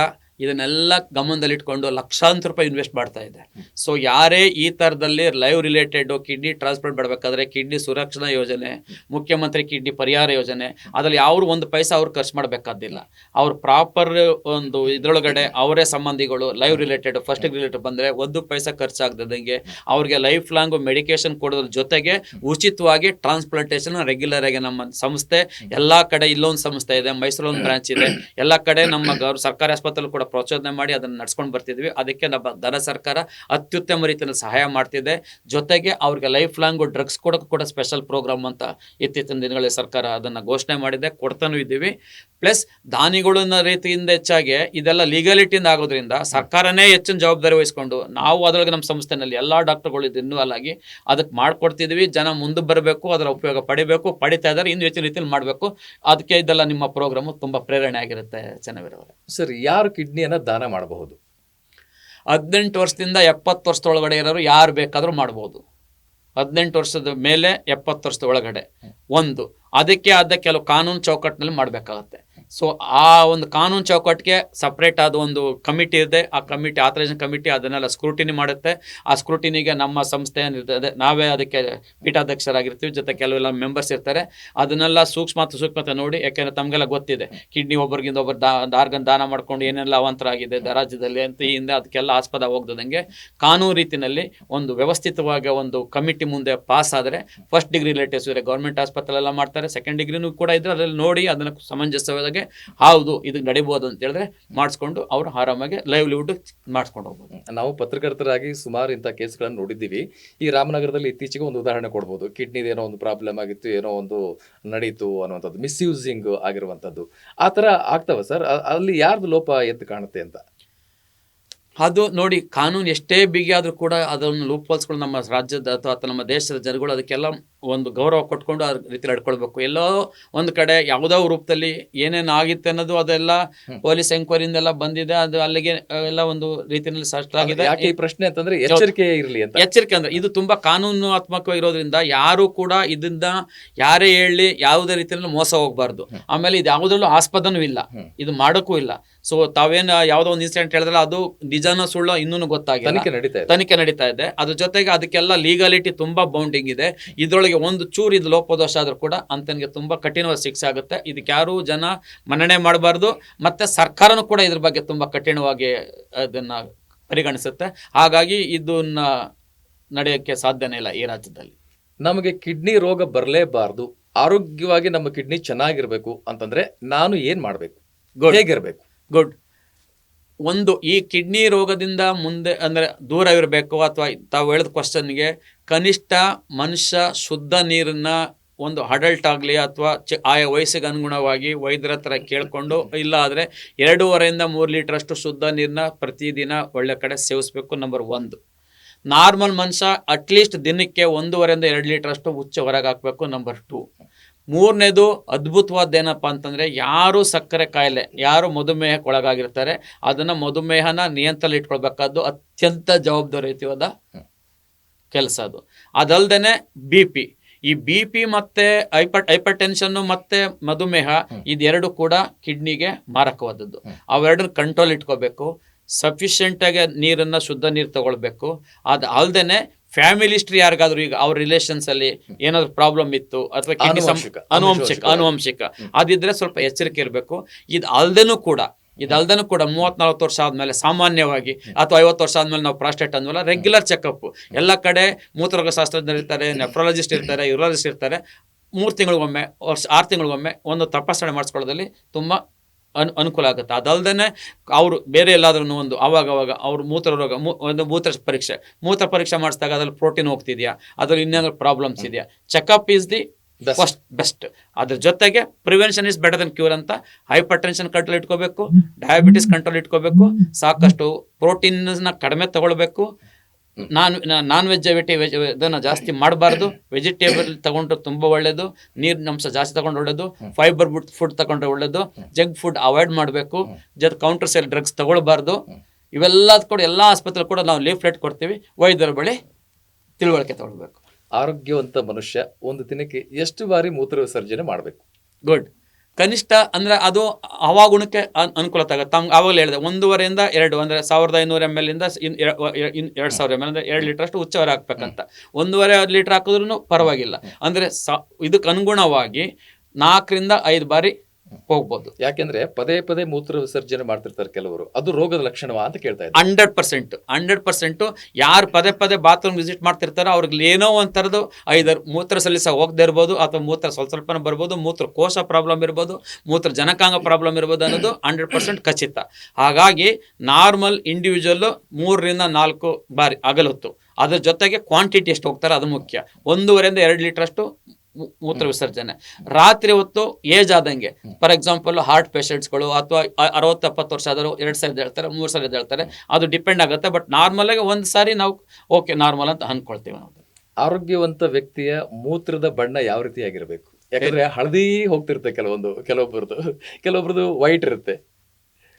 ಇದನ್ನೆಲ್ಲ ಗಮನದಲ್ಲಿಟ್ಕೊಂಡು ಲಕ್ಷಾಂತರ ರೂಪಾಯಿ ಇನ್ವೆಸ್ಟ್ ಮಾಡ್ತಾ ಇದೆ. ಸೊ ಯಾರೇ ಈ ಥರದಲ್ಲಿ ಲೈವ್ ರಿಲೇಟೆಡ್ ಕಿಡ್ನಿ ಟ್ರಾನ್ಸ್ಪ್ಲಾಂಟ್ ಮಾಡಬೇಕಾದ್ರೆ ಕಿಡ್ನಿ ಸುರಕ್ಷಣಾ ಯೋಜನೆ, ಮುಖ್ಯಮಂತ್ರಿ ಕಿಡ್ನಿ ಪರಿಹಾರ ಯೋಜನೆ, ಅದರಲ್ಲಿ ಯಾರು ಒಂದು ಪೈಸ ಅವ್ರು ಖರ್ಚು ಮಾಡಬೇಕಾದಿಲ್ಲ. ಅವ್ರು ಪ್ರಾಪರ್ ಒಂದು ಇದರೊಳಗಡೆ ಅವರೇ ಸಂಬಂಧಿಗಳು ಲೈವ್ ರಿಲೇಟೆಡ್ ಫಸ್ಟ್ ರಿಲೇಟೆಡ್ ಬಂದರೆ ಒಂದು ಪೈಸಾ ಖರ್ಚಾಗದಂಗೆ ಅವ್ರಿಗೆ ಲೈಫ್ ಲಾಂಗ್ ಮೆಡಿಕೇಶನ್ ಕೊಡೋದ್ರ ಜೊತೆಗೆ ಉಚಿತವಾಗಿ ಟ್ರಾನ್ಸ್ಪ್ಲಾಂಟೇಷನ್ ರೆಗ್ಯುಲರ್ ಆಗಿ ನಮ್ಮ ಸಂಸ್ಥೆ, ಎಲ್ಲ ಕಡೆ ಇಲ್ಲೊಂದು ಸಂಸ್ಥೆ ಇದೆ, ಮೈಸೂರೊಂದು ಬ್ರಾಂಚ್ ಇದೆ, ಎಲ್ಲ ಕಡೆ ನಮ್ಮ ಸರ್ಕಾರಿ ಆಸ್ಪತ್ರೆ ಕೂಡ ಪ್ರಚೋದನೆ ಮಾಡಿ ಅದನ್ನ ನಡ್ಸ್ಕೊಂಡು ಬರ್ತಿದ್ವಿ. ಅದಕ್ಕೆ ನಮ್ಮ ಧನ ಸರ್ಕಾರ ಅತ್ಯುತ್ತಮ ರೀತಿಯಲ್ಲಿ ಸಹಾಯ ಮಾಡ್ತಿದೆ. ಜೊತೆಗೆ ಅವ್ರಿಗೆ ಲೈಫ್ ಲಾಂಗ್ ಡ್ರಗ್ಸ್ ಕೊಡೋಕೆ ಕೂಡ ಸ್ಪೆಷಲ್ ಪ್ರೋಗ್ರಾಮ್ ಅಂತ ಇತ್ತೀಚಿನ ದಿನಗಳಲ್ಲಿ ಸರ್ಕಾರ ಅದನ್ನ ಘೋಷಣೆ ಮಾಡಿದೆ. ಕೊಡ್ತಾನೂ ಇದ್ದೀವಿ. ಪ್ಲಸ್ ದಾನಿಗಳನ್ನ ರೀತಿಯಿಂದ ಹೆಚ್ಚಾಗಿ ಇದೆಲ್ಲ ಲೀಗಾಲಿಟಿಯಿಂದ ಆಗೋದ್ರಿಂದ ಸರ್ಕಾರನೇ ಹೆಚ್ಚಿನ ಜವಾಬ್ದಾರಿ ವಹಿಸ್ಕೊಂಡು ನಾವು ಅದರೊಳಗೆ ನಮ್ಮ ಸಂಸ್ಥೆನಲ್ಲಿ ಎಲ್ಲಾ ಡಾಕ್ಟರ್ಗಳು ಇದು ಇನ್ವಾಲ್ ಆಗಿ ಅದಕ್ಕೆ ಮಾಡಿಕೊಡ್ತಿದ್ವಿ ಜನ ಮುಂದೆ ಬರಬೇಕು, ಅದರ ಉಪಯೋಗ ಪಡಿಬೇಕು, ಪಡಿತಾ ಇದ್ದಾರೆ, ಇನ್ನು ಹೆಚ್ಚಿನ ರೀತಿಯಲ್ಲಿ ಮಾಡಬೇಕು. ಅದಕ್ಕೆ ಇದೆಲ್ಲ ನಿಮ್ಮ ಪ್ರೋಗ್ರಾಮು ತುಂಬಾ ಪ್ರೇರಣೆ ಆಗಿರುತ್ತೆ, ಚೆನ್ನವೀರವರೇ. ಸರ್, ಯಾರು ಕಿಡ್ನಿಯನ್ನ ದಾನ ಮಾಡಬಹುದು. ಹದಿನೆಂಟು ವರ್ಷದಿಂದ ಎಪ್ಪತ್ತು ವರ್ಷದೊಳಗಡೆ ಇರೋರು ಯಾರು ಬೇಕಾದರೂ ಮಾಡ್ಬೋದು. ಹದಿನೆಂಟು ವರ್ಷದ ಮೇಲೆ ಎಪ್ಪತ್ತು ವರ್ಷದ ಒಳಗಡೆ. ಒಂದು, ಅದಕ್ಕೆ ಆದ ಕೆಲವು ಕಾನೂನು ಚೌಕಟ್ಟಿನಲ್ಲಿ ಮಾಡಬೇಕಾಗತ್ತೆ. ಸೊ ಆ ಒಂದು ಕಾನೂನು ಚೌಕಟ್ಟಿಗೆ ಸಪ್ರೇಟ್ ಆದ ಒಂದು ಕಮಿಟಿ ಇದೆ. ಆ ಕಮಿಟಿ ಆಥರೈಸೇಷನ್ ಕಮಿಟಿ ಅದನ್ನೆಲ್ಲ ಸ್ಕ್ರೂಟಿನಿ ಮಾಡುತ್ತೆ. ಆ ಸ್ಕ್ರೂಟಿನಿಗೆ ನಮ್ಮ ಸಂಸ್ಥೆ ಏನಿರ್ತದೆ, ನಾವೇ ಅದಕ್ಕೆ ಪೀಠಾಧ್ಯಕ್ಷರಾಗಿರ್ತೀವಿ. ಜೊತೆ ಕೆಲವೆಲ್ಲ ಮೆಂಬರ್ಸ್ ಇರ್ತಾರೆ. ಅದನ್ನೆಲ್ಲ ಸೂಕ್ಷ್ಮ ಸೂಕ್ಷ್ಮತೆ ನೋಡಿ, ಯಾಕೆಂದ್ರೆ ತಮಗೆಲ್ಲ ಗೊತ್ತಿದೆ. ಕಿಡ್ನಿ ಒಬ್ಬರಿಗಿಂದ ಒಬ್ಬರು ದಾ ಆರ್ಗನ್ ದಾನ ಮಾಡ್ಕೊಂಡು ಏನೆಲ್ಲ ಅವಂತರ ಆಗಿದೆ ರಾಜ್ಯದಲ್ಲಿ ಅಂತ ಈ ಹಿಂದೆ ಅದಕ್ಕೆಲ್ಲ ಆಸ್ಪದ ಹೋಗ್ದಂಗೆ ಕಾನೂನು ರೀತಿಯಲ್ಲಿ ಒಂದು ವ್ಯವಸ್ಥಿತವಾಗಿ ಒಂದು ಕಮಿಟಿ ಮುಂದೆ ಪಾಸ್ ಆದರೆ ಫಸ್ಟ್ ಡಿಗ್ರಿ ರಿಲೇಟಿವ್ಸ್ ಇದ್ರೆ ಗೌರ್ಮೆಂಟ್ ಆಸ್ಪತ್ರೆಲ್ಲ ಮಾಡ್ತಾರೆ. ಸೆಕೆಂಡ್ ಡಿಗ್ರಿನೂ ಕೂಡ ಇದ್ರೆ ಅದರಲ್ಲಿ ನೋಡಿ, ಅದನ್ನು ಸಮಂಜಸವಾದಾಗೆ ಹೌದು, ಇದು ನಡಿಬೋದು ಅಂತ ಹೇಳಿದ್ರೆ ಮಾಡಿಸ್ಕೊಂಡು ಅವರು ಆರಾಮಾಗಿ ಲೈವ್ಲಿಹುಡ್ ಮಾಡಿಸ್ಕೊಂಡು ಹೋಗ್ಬೋದು. ನಾವು ಪತ್ರಕರ್ತರಾಗಿ ಸುಮಾರು ಇಂಥ ಕೇಸ್ಗಳನ್ನು ನೋಡಿದ್ದೀವಿ. ಈ ರಾಮನಗರದಲ್ಲಿ ಇತ್ತೀಚೆಗೆ ಒಂದು ಉದಾಹರಣೆ ಕೊಡ್ಬೋದು. ಕಿಡ್ನಿದ ಏನೋ ಒಂದು ಪ್ರಾಬ್ಲಮ್ ಆಗಿತ್ತು, ಏನೋ ಒಂದು ನಡೀತು ಅನ್ನುವಂಥದ್ದು ಮಿಸ್ಯೂಸಿಂಗ್ ಆಗಿರುವಂಥದ್ದು. ಆ ಥರ ಆಗ್ತವೆ ಸರ್? ಅಲ್ಲಿ ಯಾರ್ದು ಲೋಪ ಎದ್ದು ಕಾಣುತ್ತೆ ಅಂತ? ಅದು ನೋಡಿ ಕಾನೂನು ಎಷ್ಟೇ ಬಿಗಿ ಆದರೂ ಕೂಡ ಅದನ್ನು ಲೂಪೋಲ್ಸ್ಗಳು ನಮ್ಮ ರಾಜ್ಯದ ಅಥವಾ ನಮ್ಮ ದೇಶದ ಜನಗಳು ಅದಕ್ಕೆಲ್ಲ ಒಂದು ಗೌರವ ಕೊಟ್ಕೊಂಡು ಆ ರೀತಿಯಲ್ಲಿ ನಡ್ಕೊಳ್ಬೇಕು ಎಲ್ಲೋ ಒಂದು ಕಡೆ ಯಾವುದೋ ರೂಪದಲ್ಲಿ ಏನೇನು ಆಗಿತ್ತು ಅನ್ನೋದು ಅದೆಲ್ಲ. ಪೊಲೀಸ್ ಎಂಕ್ವೈರಿಯಿಂದೆಲ್ಲ ಬಂದಿದೆ ಅದು ಅಲ್ಲಿಗೆ ಎಲ್ಲ ಒಂದು ರೀತಿಯಲ್ಲಿ ಸಷ್ಟಾಗಿದೆ ಆಗಿದೆ ಯಾಕೆ ಈ ಪ್ರಶ್ನೆ ಅಂತಂದ್ರೆ ಎಚ್ಚರಿಕೆ ಇರಲಿ ಅಂತ ಎಚ್ಚರಿಕೆ ಅಂದ್ರೆ ಇದು ತುಂಬಾ ಕಾನೂನಾತ್ಮಕವಾಗಿರೋದ್ರಿಂದ ಯಾರು ಕೂಡ ಇದರಿಂದ ಯಾರೇ ಹೇಳಿ ಯಾವುದೇ ರೀತಿಯಲ್ಲಿ ಮೋಸ ಹೋಗ್ಬಾರ್ದು. ಆಮೇಲೆ ಇದು ಯಾವುದ್ರಲ್ಲೂ ಆಸ್ಪದನೂ ಇಲ್ಲ. ಇದು ಮಾಡೋಕ್ಕೂ ಇಲ್ಲ ಸೊ ತಾವೇನು ಯಾವುದೋ ಒಂದು ಇನ್ಸಿಡೆಂಟ್ ಹೇಳಿದ್ರೆ ಅದು ನಿಜನ ಸುಳ್ಳು ಇನ್ನೂ ಗೊತ್ತಾಗಿಲ್ಲ. ತನಿಖೆ ನಡೀತಾ ಇದೆ. ತನಿಖೆ ನಡೀತಾ ಇದೆ. ಅದ್ರ ಜೊತೆಗೆ ಅದಕ್ಕೆಲ್ಲ ಲೀಗಾಲಿಟಿ ತುಂಬಾ ಬೌಂಡಿಂಗ್ ಇದೆ. ಇದ್ರೊಳಗೆ ಒಂದು ಚೂರು ಇದು ಲೋಪದೋಷ ಆದ್ರೂ ಕೂಡ ಅಂತನಿಗೆ ತುಂಬಾ ಕಠಿಣವಾದ ಶಿಕ್ಷೆ ಆಗುತ್ತೆ. ಇದಕ್ಕೆ ಯಾರು ಜನ ಮನ್ನಣೆ ಮಾಡಬಾರ್ದು. ಮತ್ತೆ ಸರ್ಕಾರನು ಕೂಡ ಇದ್ರ ಬಗ್ಗೆ ತುಂಬಾ ಕಠಿಣವಾಗಿ ಅದನ್ನ ಪರಿಗಣಿಸುತ್ತೆ. ಹಾಗಾಗಿ ಇದನ್ನ ನಡೆಯೋಕ್ಕೆ ಸಾಧ್ಯನೇ ಇಲ್ಲ ಈ ರಾಜ್ಯದಲ್ಲಿ. ನಮಗೆ ಕಿಡ್ನಿ ರೋಗ ಬರಲೇಬಾರದು. ಆರೋಗ್ಯವಾಗಿ ನಮ್ಮ ಕಿಡ್ನಿ ಚೆನ್ನಾಗಿರ್ಬೇಕು ಅಂತಂದ್ರೆ ನಾನು ಏನ್ ಮಾಡ್ಬೇಕು? ಹೇಗಿರಬೇಕು ಹೇಗಿರ್ಬೇಕು? ಗುಡ್ ಒಂದು ಈ ಕಿಡ್ನಿ ರೋಗದಿಂದ ಮುಂದೆ ಅಂದರೆ ದೂರ ಇರಬೇಕು ಅಥವಾ ತಾವು ಹೇಳಿದ ಕ್ವಶನ್ಗೆ ಕನಿಷ್ಠ ಮನುಷ್ಯ ಶುದ್ಧ ನೀರನ್ನ ಒಂದು ಅಡಲ್ಟ್ ಆಗಲಿ ಅಥವಾ ಚ ಆಯಾ ವಯಸ್ಸಿಗೆ ಅನುಗುಣವಾಗಿ ವೈದ್ಯರ ಹತ್ರ ಕೇಳಿಕೊಂಡು ಇಲ್ಲ ಆದರೆ ಎರಡೂವರೆಯಿಂದ ಮೂರು ಲೀಟ್ರಷ್ಟು ಶುದ್ಧ ನೀರನ್ನ ಪ್ರತಿದಿನ ಒಳ್ಳೆ ಕಡೆ ಸೇವಿಸ್ಬೇಕು ನಂಬರ್ ಒಂದು. ನಾರ್ಮಲ್ ಮನುಷ್ಯ ಅಟ್ಲೀಸ್ಟ್ ದಿನಕ್ಕೆ ಒಂದೂವರೆಯಿಂದ ಎರಡು ಲೀಟ್ರಷ್ಟು ಹುಚ್ಚ ಹೊರಗೆ ಹಾಕಬೇಕು ನಂಬರ್ ಟು ಮೂರನೇದು ಏನಪ್ಪ ಅಂತಂದರೆ ಯಾರು ಸಕ್ಕರೆ ಕಾಯಿಲೆ ಯಾರು ಮಧುಮೇಹಕ್ಕೆ ಒಳಗಾಗಿರ್ತಾರೆ ಅದನ್ನು ಮಧುಮೇಹನ ನಿಯಂತ್ರಣ ಇಟ್ಕೊಳ್ಬೇಕಾದ್ದು ಅತ್ಯಂತ ಜವಾಬ್ದಾರಿಯುತವಾದ ಕೆಲಸ ಅದು. ಅದಲ್ದೇನೆ ಬಿ ಪಿ ಈ ಬಿ ಪಿ ಮತ್ತೆ ಹೈಪರ್ ಹೈಪರ್ ಟೆನ್ಷನ್ನು ಮತ್ತೆ ಮಧುಮೇಹ ಇದೆರಡು ಕೂಡ ಕಿಡ್ನಿಗೆ ಮಾರಕವಾದದ್ದು. ಅವೆರಡನ್ನ ಕಂಟ್ರೋಲ್ ಇಟ್ಕೋಬೇಕು. ಸಫಿಷಿಯೆಂಟ್ ಆಗಿ ನೀರನ್ನ ಶುದ್ಧ ನೀರು ತಗೊಳ್ಬೇಕು. ಅದು ಅಲ್ದೇನೆ ಫ್ಯಾಮಿಲಿ ಹಿಸ್ಟ್ರಿ ಯಾರಿಗಾದ್ರೂ ಈಗ ಅವ್ರ ರಿಲೇಷನ್ಸ್ ಅಲ್ಲಿ ಏನಾದ್ರು ಪ್ರಾಬ್ಲಮ್ ಇತ್ತು ಅಥವಾ ಕಿಡ್ನಿ ಅನುವಂಶಿಕ ಅನುವಂಶಿಕ ಅದಿದ್ರೆ ಸ್ವಲ್ಪ ಎಚ್ಚರಿಕೆ ಇರಬೇಕು. ಇದ್ ಅಲ್ದೇನೂ ಕೂಡ ಇದಲ್ದೇನೂ ಕೂಡ ಮೂವತ್ನಾಲ್ಕು ವರ್ಷ ಆದ್ಮೇಲೆ ಸಾಮಾನ್ಯವಾಗಿ ಅಥವಾ ಐವತ್ತು ವರ್ಷ ಆದ್ಮೇಲೆ ನಾವು ಪ್ರಾಸ್ಟೇಟ್ ಅಂದ್ಮೇಲೆ ರೆಗ್ಯುಲರ್ ಚೆಕಪ್ ಎಲ್ಲ ಕಡೆ ಮೂತ್ರರೋಗ ಶಾಸ್ತ್ರಜ್ಞರು ಇರ್ತಾರೆ ನೆಫ್ರಾಲಜಿಸ್ಟ್ ಇರ್ತಾರೆ. ಯೂರಾಲಜಿಸ್ಟ್ ಇರ್ತಾರೆ ಮೂರು ತಿಂಗಳಿಗೊಮ್ಮೆ ವರ್ಷ ಆರು ತಿಂಗಳಿಗೊಮ್ಮೆ ಒಂದು ತಪಾಸಣೆ ಮಾಡಿಸ್ಕೊಳ್ಳೋದಲ್ಲಿ ತುಂಬ ಅನು ಅನುಕೂಲ ಆಗುತ್ತೆ. ಅದಲ್ಲದೇ ಅವರು ಬೇರೆ ಎಲ್ಲಾದ್ರೂ ಒಂದು ಅವಾಗ ಅವಾಗ ಅವ್ರು ಮೂತ್ರ ರೋಗ ಮೂ- ಒಂದು ಮೂತ್ರ ಪರೀಕ್ಷೆ ಮೂತ್ರ ಪರೀಕ್ಷೆ ಮಾಡಿಸಿದಾಗ ಅದ್ರಲ್ಲಿ ಪ್ರೋಟೀನ್ ಹೋಗ್ತಿದೆಯಾ? ಅದ್ರಲ್ಲಿ ಇನ್ನೇನಾದ್ರು ಪ್ರಾಬ್ಲಮ್ಸ್ ಇದೆಯಾ? Checkup is the. First best ಅದ್ರ ಜೊತೆಗೆ prevention is better than cure ಅಂತ ಹೈಪರ್ ಟೆನ್ಷನ್ ಕಂಟ್ರೋಲ್ ಇಟ್ಕೋಬೇಕು ಡಯಾಬಿಟಿಸ್ ಕಂಟ್ರೋಲ್ ಇಟ್ಕೋಬೇಕು ಸಾಕಷ್ಟು ಪ್ರೋಟೀನ್ನ ಕಡಿಮೆ ತಗೊಳ್ಬೇಕು ನಾನ್ ನಾನ್ ವೆಜ್ ವೆಜ್ ಇದನ್ನು ಜಾಸ್ತಿ ಮಾಡಬಾರ್ದು. ವೆಜಿಟೇಬಲ್ ತಗೊಂಡ್ರೆ ತುಂಬಾ ಒಳ್ಳೇದು. ನೀರಿನ ಅಂಶ ಜಾಸ್ತಿ ತಗೊಂಡ್ರೆ ಒಳ್ಳೇದು. ಫೈಬರ್ ಫುಡ್ ಫುಡ್ ತಗೊಂಡ್ರೆ ಒಳ್ಳೇದು. ಜಂಕ್ ಫುಡ್ ಅವಾಯ್ಡ್ ಮಾಡಬೇಕು. ಜೊತೆ ಕೌಂಟರ್ ಸೆಲ್ ಡ್ರಗ್ಸ್ ತಗೊಳ್ಬಾರ್ದು. ಇವೆಲ್ಲ ಕೂಡ ಎಲ್ಲ ಆಸ್ಪತ್ರೆ ಕೂಡ ನಾವು ಲೀಫ್ಲೆಟ್ ಕೊಡ್ತೀವಿ. ವೈದ್ಯರ ಬಳಿ ತಿಳುವಳಿಕೆ ತಗೊಳ್ಬೇಕು. ಆರೋಗ್ಯವಂತ ಮನುಷ್ಯ ಒಂದು ದಿನಕ್ಕೆ ಎಷ್ಟು ಬಾರಿ ಮೂತ್ರ ವಿಸರ್ಜನೆ ಮಾಡಬೇಕು? ಗುಡ್ ಕನಿಷ್ಠ ಅಂದ್ರೆ ಅದು ಹವಾಗುಣಕ್ಕೆ ಅನುಕೂಲ ಅನುಕೂಲತೆ ಆಗುತ್ತೆ. ತಮ್ಗೆ ಆವಾಗಲೇ ಹೇಳಿದೆ, ಒಂದೂವರೆಯಿಂದ ಎರಡು, ಅಂದ್ರೆ ಸಾವಿರದ ಐನೂರು ಎಂ ಎಲ್ ಇಂದ ಎರಡು ಸಾವಿರ ಎಂ ಎಲ್ ಅಂದ್ರೆ ಎರಡು ಲೀಟರ್ ಅಷ್ಟು ಉಚ್ಚವರೆ ಹಾಕ್ಬೇಕಂತ. ಒಂದೂವರೆ ಲೀಟರ್ ಹಾಕಿದ್ರು ಪರವಾಗಿಲ್ಲ. ಅಂದ್ರೆ ಸ ಇದಕ್ಕೆ ಅನುಗುಣವಾಗಿ ನಾಲ್ಕರಿಂದ ಐದು ಬಾರಿ ಹೋಗ್ಬೋದು. ಯಾಕೆಂದ್ರೆ ಪದೇ ಪದೇ ಮೂತ್ರ ವಿಸರ್ಜನೆ ಮಾಡ್ತಿರ್ತಾರೆ ಕೆಲವರು. ಅದು ರೋಗದ ಲಕ್ಷಣವಾ ಅಂತ ಕೇಳ್ತಾ ಇದ್ದಾರೆ ಹಂಡ್ರೆಡ್ ಪರ್ಸೆಂಟ್ ಹಂಡ್ರೆಡ್ ಪರ್ಸೆಂಟ್ ಯಾರು ಪದೇ ಪದೇ ಬಾತ್ರೂಮ್ ವಿಸಿಟ್ ಮಾಡ್ತಿರ್ತಾರೋ ಅವ್ರಿಗೆ ಏನೋ ಒಂಥರದ್ದು ಐದರ್ ಮೂತ್ರ ಸಲ್ಲಿಸ ಹೋಗದೆ ಇರ್ಬೋದು ಅಥವಾ ಮೂತ್ರ ಸ್ವಲ್ಪ ಸ್ವಲ್ಪನೇ ಬರ್ಬೋದು, ಮೂತ್ರ ಕೋಶ ಪ್ರಾಬ್ಲಮ್ ಇರ್ಬೋದು, ಮೂತ್ರ ಜನಕಾಂಗ ಪ್ರಾಬ್ಲಮ್ ಇರ್ಬೋದು ಅನ್ನೋದು ಹಂಡ್ರೆಡ್ ಪರ್ಸೆಂಟ್ ಖಚಿತ. ಹಾಗಾಗಿ ನಾರ್ಮಲ್ ಇಂಡಿವಿಜುವಲ್ ಮೂರರಿಂದ ನಾಲ್ಕು ಬಾರಿ ಅಗಲೊತ್ತು. ಅದ್ರ ಜೊತೆಗೆ ಕ್ವಾಂಟಿಟಿ ಎಷ್ಟು ಹೋಗ್ತಾರೆ ಅದು ಮುಖ್ಯ. ಒಂದೂವರೆಯಿಂದ ಎರಡು ಲೀಟ್ರಷ್ಟು ಮೂತ್ರ ವಿಸರ್ಜನೆ. ರಾತ್ರಿ ಹೊತ್ತು ಏಜ್ ಆದಂಗೆ ಫಾರ್ ಎಕ್ಸಾಂಪಲ್ ಹಾರ್ಟ್ ಪೇಷಂಟ್ಸ್ಗಳು ಅಥವಾ ಅರವತ್ತು ಎಪ್ಪತ್ತು ವರ್ಷ ಆದರೂ ಎರಡು ಸಾವಿರದ ಹೇಳ್ತಾರೆ ಮೂರು ಸಾವಿರದ ಹೇಳ್ತಾರೆ ಅದು ಡಿಪೆಂಡ್ ಆಗುತ್ತೆ. ಬಟ್ ನಾರ್ಮಲ್ ಆಗಿ ಒಂದು ಸಾರಿ ನಾವು ಓಕೆ ನಾರ್ಮಲ್ ಅಂತ ಅಂದ್ಕೊಳ್ತೀವಿ ನಾವು. ಆರೋಗ್ಯವಂತ ವ್ಯಕ್ತಿಯ ಮೂತ್ರದ ಬಣ್ಣ ಯಾವ ರೀತಿಯಾಗಿರ್ಬೇಕು ಯಾಕಂದ್ರೆ ಹಳದಿ ಹೋಗ್ತಿರುತ್ತೆ ಕೆಲವೊಂದು ಕೆಲವೊಬ್ಬರದು ಕೆಲವೊಬ್ರದ್ದು ವೈಟ್ ಇರುತ್ತೆ.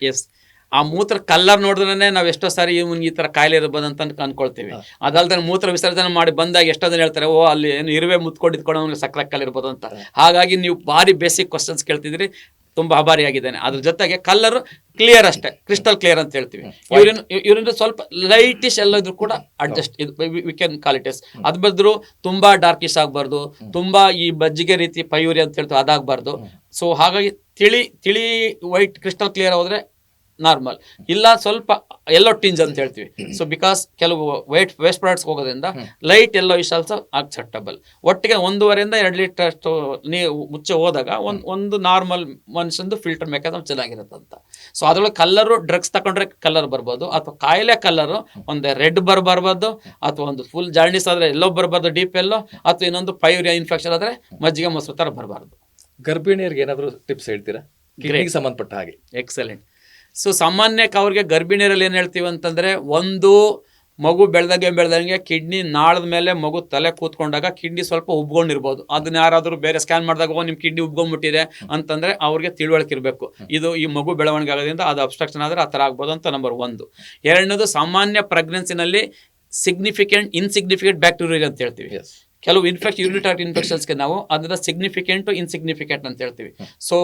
ಎಸ್ ಆ ಮೂತ್ರ ಕಲ್ಲರ್ ನೋಡಿದ್ರೆ ನಾವು ಎಷ್ಟೋ ಸಾರಿ ಇವ್ನಿಗೆ ಈ ತರ ಕಾಯಿಲೆ ಇರ್ಬೋದು ಅಂತ ಅನ್ಕ- ಅನ್ಕೊಳ್ತೀವಿ. ಹಾ. ಮೂತ್ರ ವಿಸರ್ಜನೆ ಮಾಡಿ ಬಂದಾಗ ಎಷ್ಟೋ ಜನ ಹೇಳ್ತಾರೆ ಓ ಅಲ್ಲಿ ಏನು ಇರುವೆ ಮುತ್ಕೊಂಡಿದ್ಕೊಂಡು ಅವ್ನಿಗೆ ಸಕ್ಕರೆ ಕಲ್ಲು ಇರ್ಬೋದು ಅಂತ. ಹಾಗಾಗಿ ನೀವು ಭಾರಿ ಬೇಸಿಕ್ ಕ್ವಶನ್ಸ್ ಕೇಳ್ತಿದ್ರಿ ತುಂಬಾ ಆಭಾರಿಯಾಗಿದ್ದೇನೆ. ಅದ್ರ ಜೊತೆಗೆ ಕಲ್ಲರ್ ಕ್ಲಿಯರ್ ಅಷ್ಟೇ ಕ್ರಿಸ್ಟಲ್ ಕ್ಲಿಯರ್ ಅಂತ ಹೇಳ್ತೀವಿ. ಯೂರಿನ್ ಯೂರಿನ್ ಸ್ವಲ್ಪ ಲೈಟಿಶ್ ಎಲ್ಲ ಇದ್ರು ಕೂಡ ಅಡ್ಜಸ್ಟ್ ವಿ ಕ್ಯಾನ್ ಕ್ವಾಲಿಟೀಸ್ ಅದ್ ಬದ್ರು ತುಂಬಾ ಡಾರ್ಕಿಶ್ ಆಗಬಾರ್ದು ತುಂಬಾ ಈ ಬಜ್ಜಿಗೆ ರೀತಿ ಪಯೂರಿ ಅಂತ ಹೇಳ್ತೀವಿ ಅದಾಗಬಾರ್ದು. ಸೊ ಹಾಗಾಗಿ ತಿಳಿ ತಿಳಿ ವೈಟ್ ಕ್ರಿಸ್ಟಲ್ ಕ್ಲಿಯರ್ ಹೋದ್ರೆ ನಾರ್ಮಲ್ ಇಲ್ಲ ಸ್ವಲ್ಪ ಎಲ್ಲೋ ಟಿಂಜ್ ಅಂತ ಹೇಳ್ತೀವಿ. ಸೊ ಬಿಕಾಸ್ ಕೆಲವು ವೈಟ್ ವೇಸ್ಟ್ ಪ್ರಾಡಕ್ಟ್ಸ್ ಹೋಗೋದ್ರಿಂದ light yellow is also acceptable ಒಟ್ಟಿಗೆ ಒಂದೂವರೆಯಿಂದ ಎರಡು ಲೀಟರ್ ಅಷ್ಟು ನೀವು ಮುಚ್ಚೆ ಹೋದಾಗ ಒಂದು ಒಂದು ನಾರ್ಮಲ್ ಮನುಷ್ಯಂದು ಫಿಲ್ಟರ್ ಮೆಕಾನಿಸಮ್ ಚೆನ್ನಾಗಿರುತ್ತೆ ಅಂತ. ಸೊ ಅದರೊಳಗೆ ಕಲರು ಡ್ರಗ್ಸ್ ತಗೊಂಡ್ರೆ ಕಲರ್ ಬರ್ಬೋದು ಅಥವಾ ಕಾಯಿಲೆ ಕಲರು ಒಂದು ರೆಡ್ ಬರಬಾರ್ಬಾರ್ದು ಅಥವಾ ಒಂದು ಫುಲ್ ಜಾರ್ನಿಸ್ ಆದರೆ ಎಲ್ಲೋ ಬರಬಾರ್ದು ಡೀಪ್ ಎಲ್ಲೋ ಅಥವಾ ಇನ್ನೊಂದು ಪೈರಿಯಾ ಇನ್ಫೆಕ್ಷನ್ ಆದರೆ ಮಜ್ಜಿಗೆ ಮೊಸರು ಥರ ಬರಬಾರ್ದು. ಗರ್ಭಿಣಿಯರಿಗೆ ಏನಾದರೂ ಟಿಪ್ಸ್ ಹೇಳ್ತೀರಾ? ಕಿಡ್ನಿಗೆ ಸಂಬಂಧಪಟ್ಟ ಹಾಗೆ. ಎಕ್ಸಲೆಂಟ್ ಸೊ ಸಾಮಾನ್ಯಕ್ಕೆ ಅವ್ರಿಗೆ ಗರ್ಭಿಣಿಯರಲ್ಲಿ ಏನು ಹೇಳ್ತೀವಿ ಅಂತಂದರೆ ಒಂದು ಮಗು ಬೆಳೆದಂಗೆ ಬೆಳೆದಂಗೆ ಕಿಡ್ನಿ ನಾಳದ ಮೇಲೆ ಮಗು ತಲೆ ಕೂತ್ಕೊಂಡಾಗ ಕಿಡ್ನಿ ಸ್ವಲ್ಪ ಉಬ್ಕೊಂಡಿರ್ಬೋದು. ಅದನ್ನ ಯಾರಾದರೂ ಬೇರೆ ಸ್ಕ್ಯಾನ್ ಮಾಡಿದಾಗ ನಿಮ್ಮ ಕಿಡ್ನಿ ಉಬ್ಕೊಂಡ್ಬಿಟ್ಟಿದೆ ಅಂತಂದರೆ ಅವ್ರಿಗೆ ತಿಳುವಳಿಕೆ ಇರಬೇಕು. ಇದು ಈ ಮಗು ಬೆಳವಣಿಗೆ ಆಗೋದ್ರಿಂದ ಅದು ಅಬ್ಸ್ಟ್ರಕ್ಷನ್ ಆದರೆ ಆ ಥರ ಆಗ್ಬೋದು ಅಂತ ನಂಬರ್ ಒಂದು. ಎರಡನೇದು ಸಾಮಾನ್ಯ ಪ್ರೆಗ್ನೆನ್ಸಿನಲ್ಲಿ ಸಿಗ್ನಿಫಿಕೆಂಟ್ ಇನ್ಸಿಗ್ನಿಫಿಕೆಂಟ್ ಬ್ಯಾಕ್ಟೀರಿಯಾ ಅಂತ ಹೇಳ್ತೀವಿ. ಕೆಲವು ಇನ್ಫೆಕ್ಷನ್ ಯೂರಿಟಾರಿ ಇನ್ಫೆಕ್ಷನ್ಸ್ಗೆ ನಾವು ಅದರ ಸಿಗ್ನಿಫಿಕೆಂಟ್ ಇನ್ಸಿಗ್ನಿಫಿಕೆಂಟ್ ಅಂತ ಹೇಳ್ತೀವಿ. ಸೊ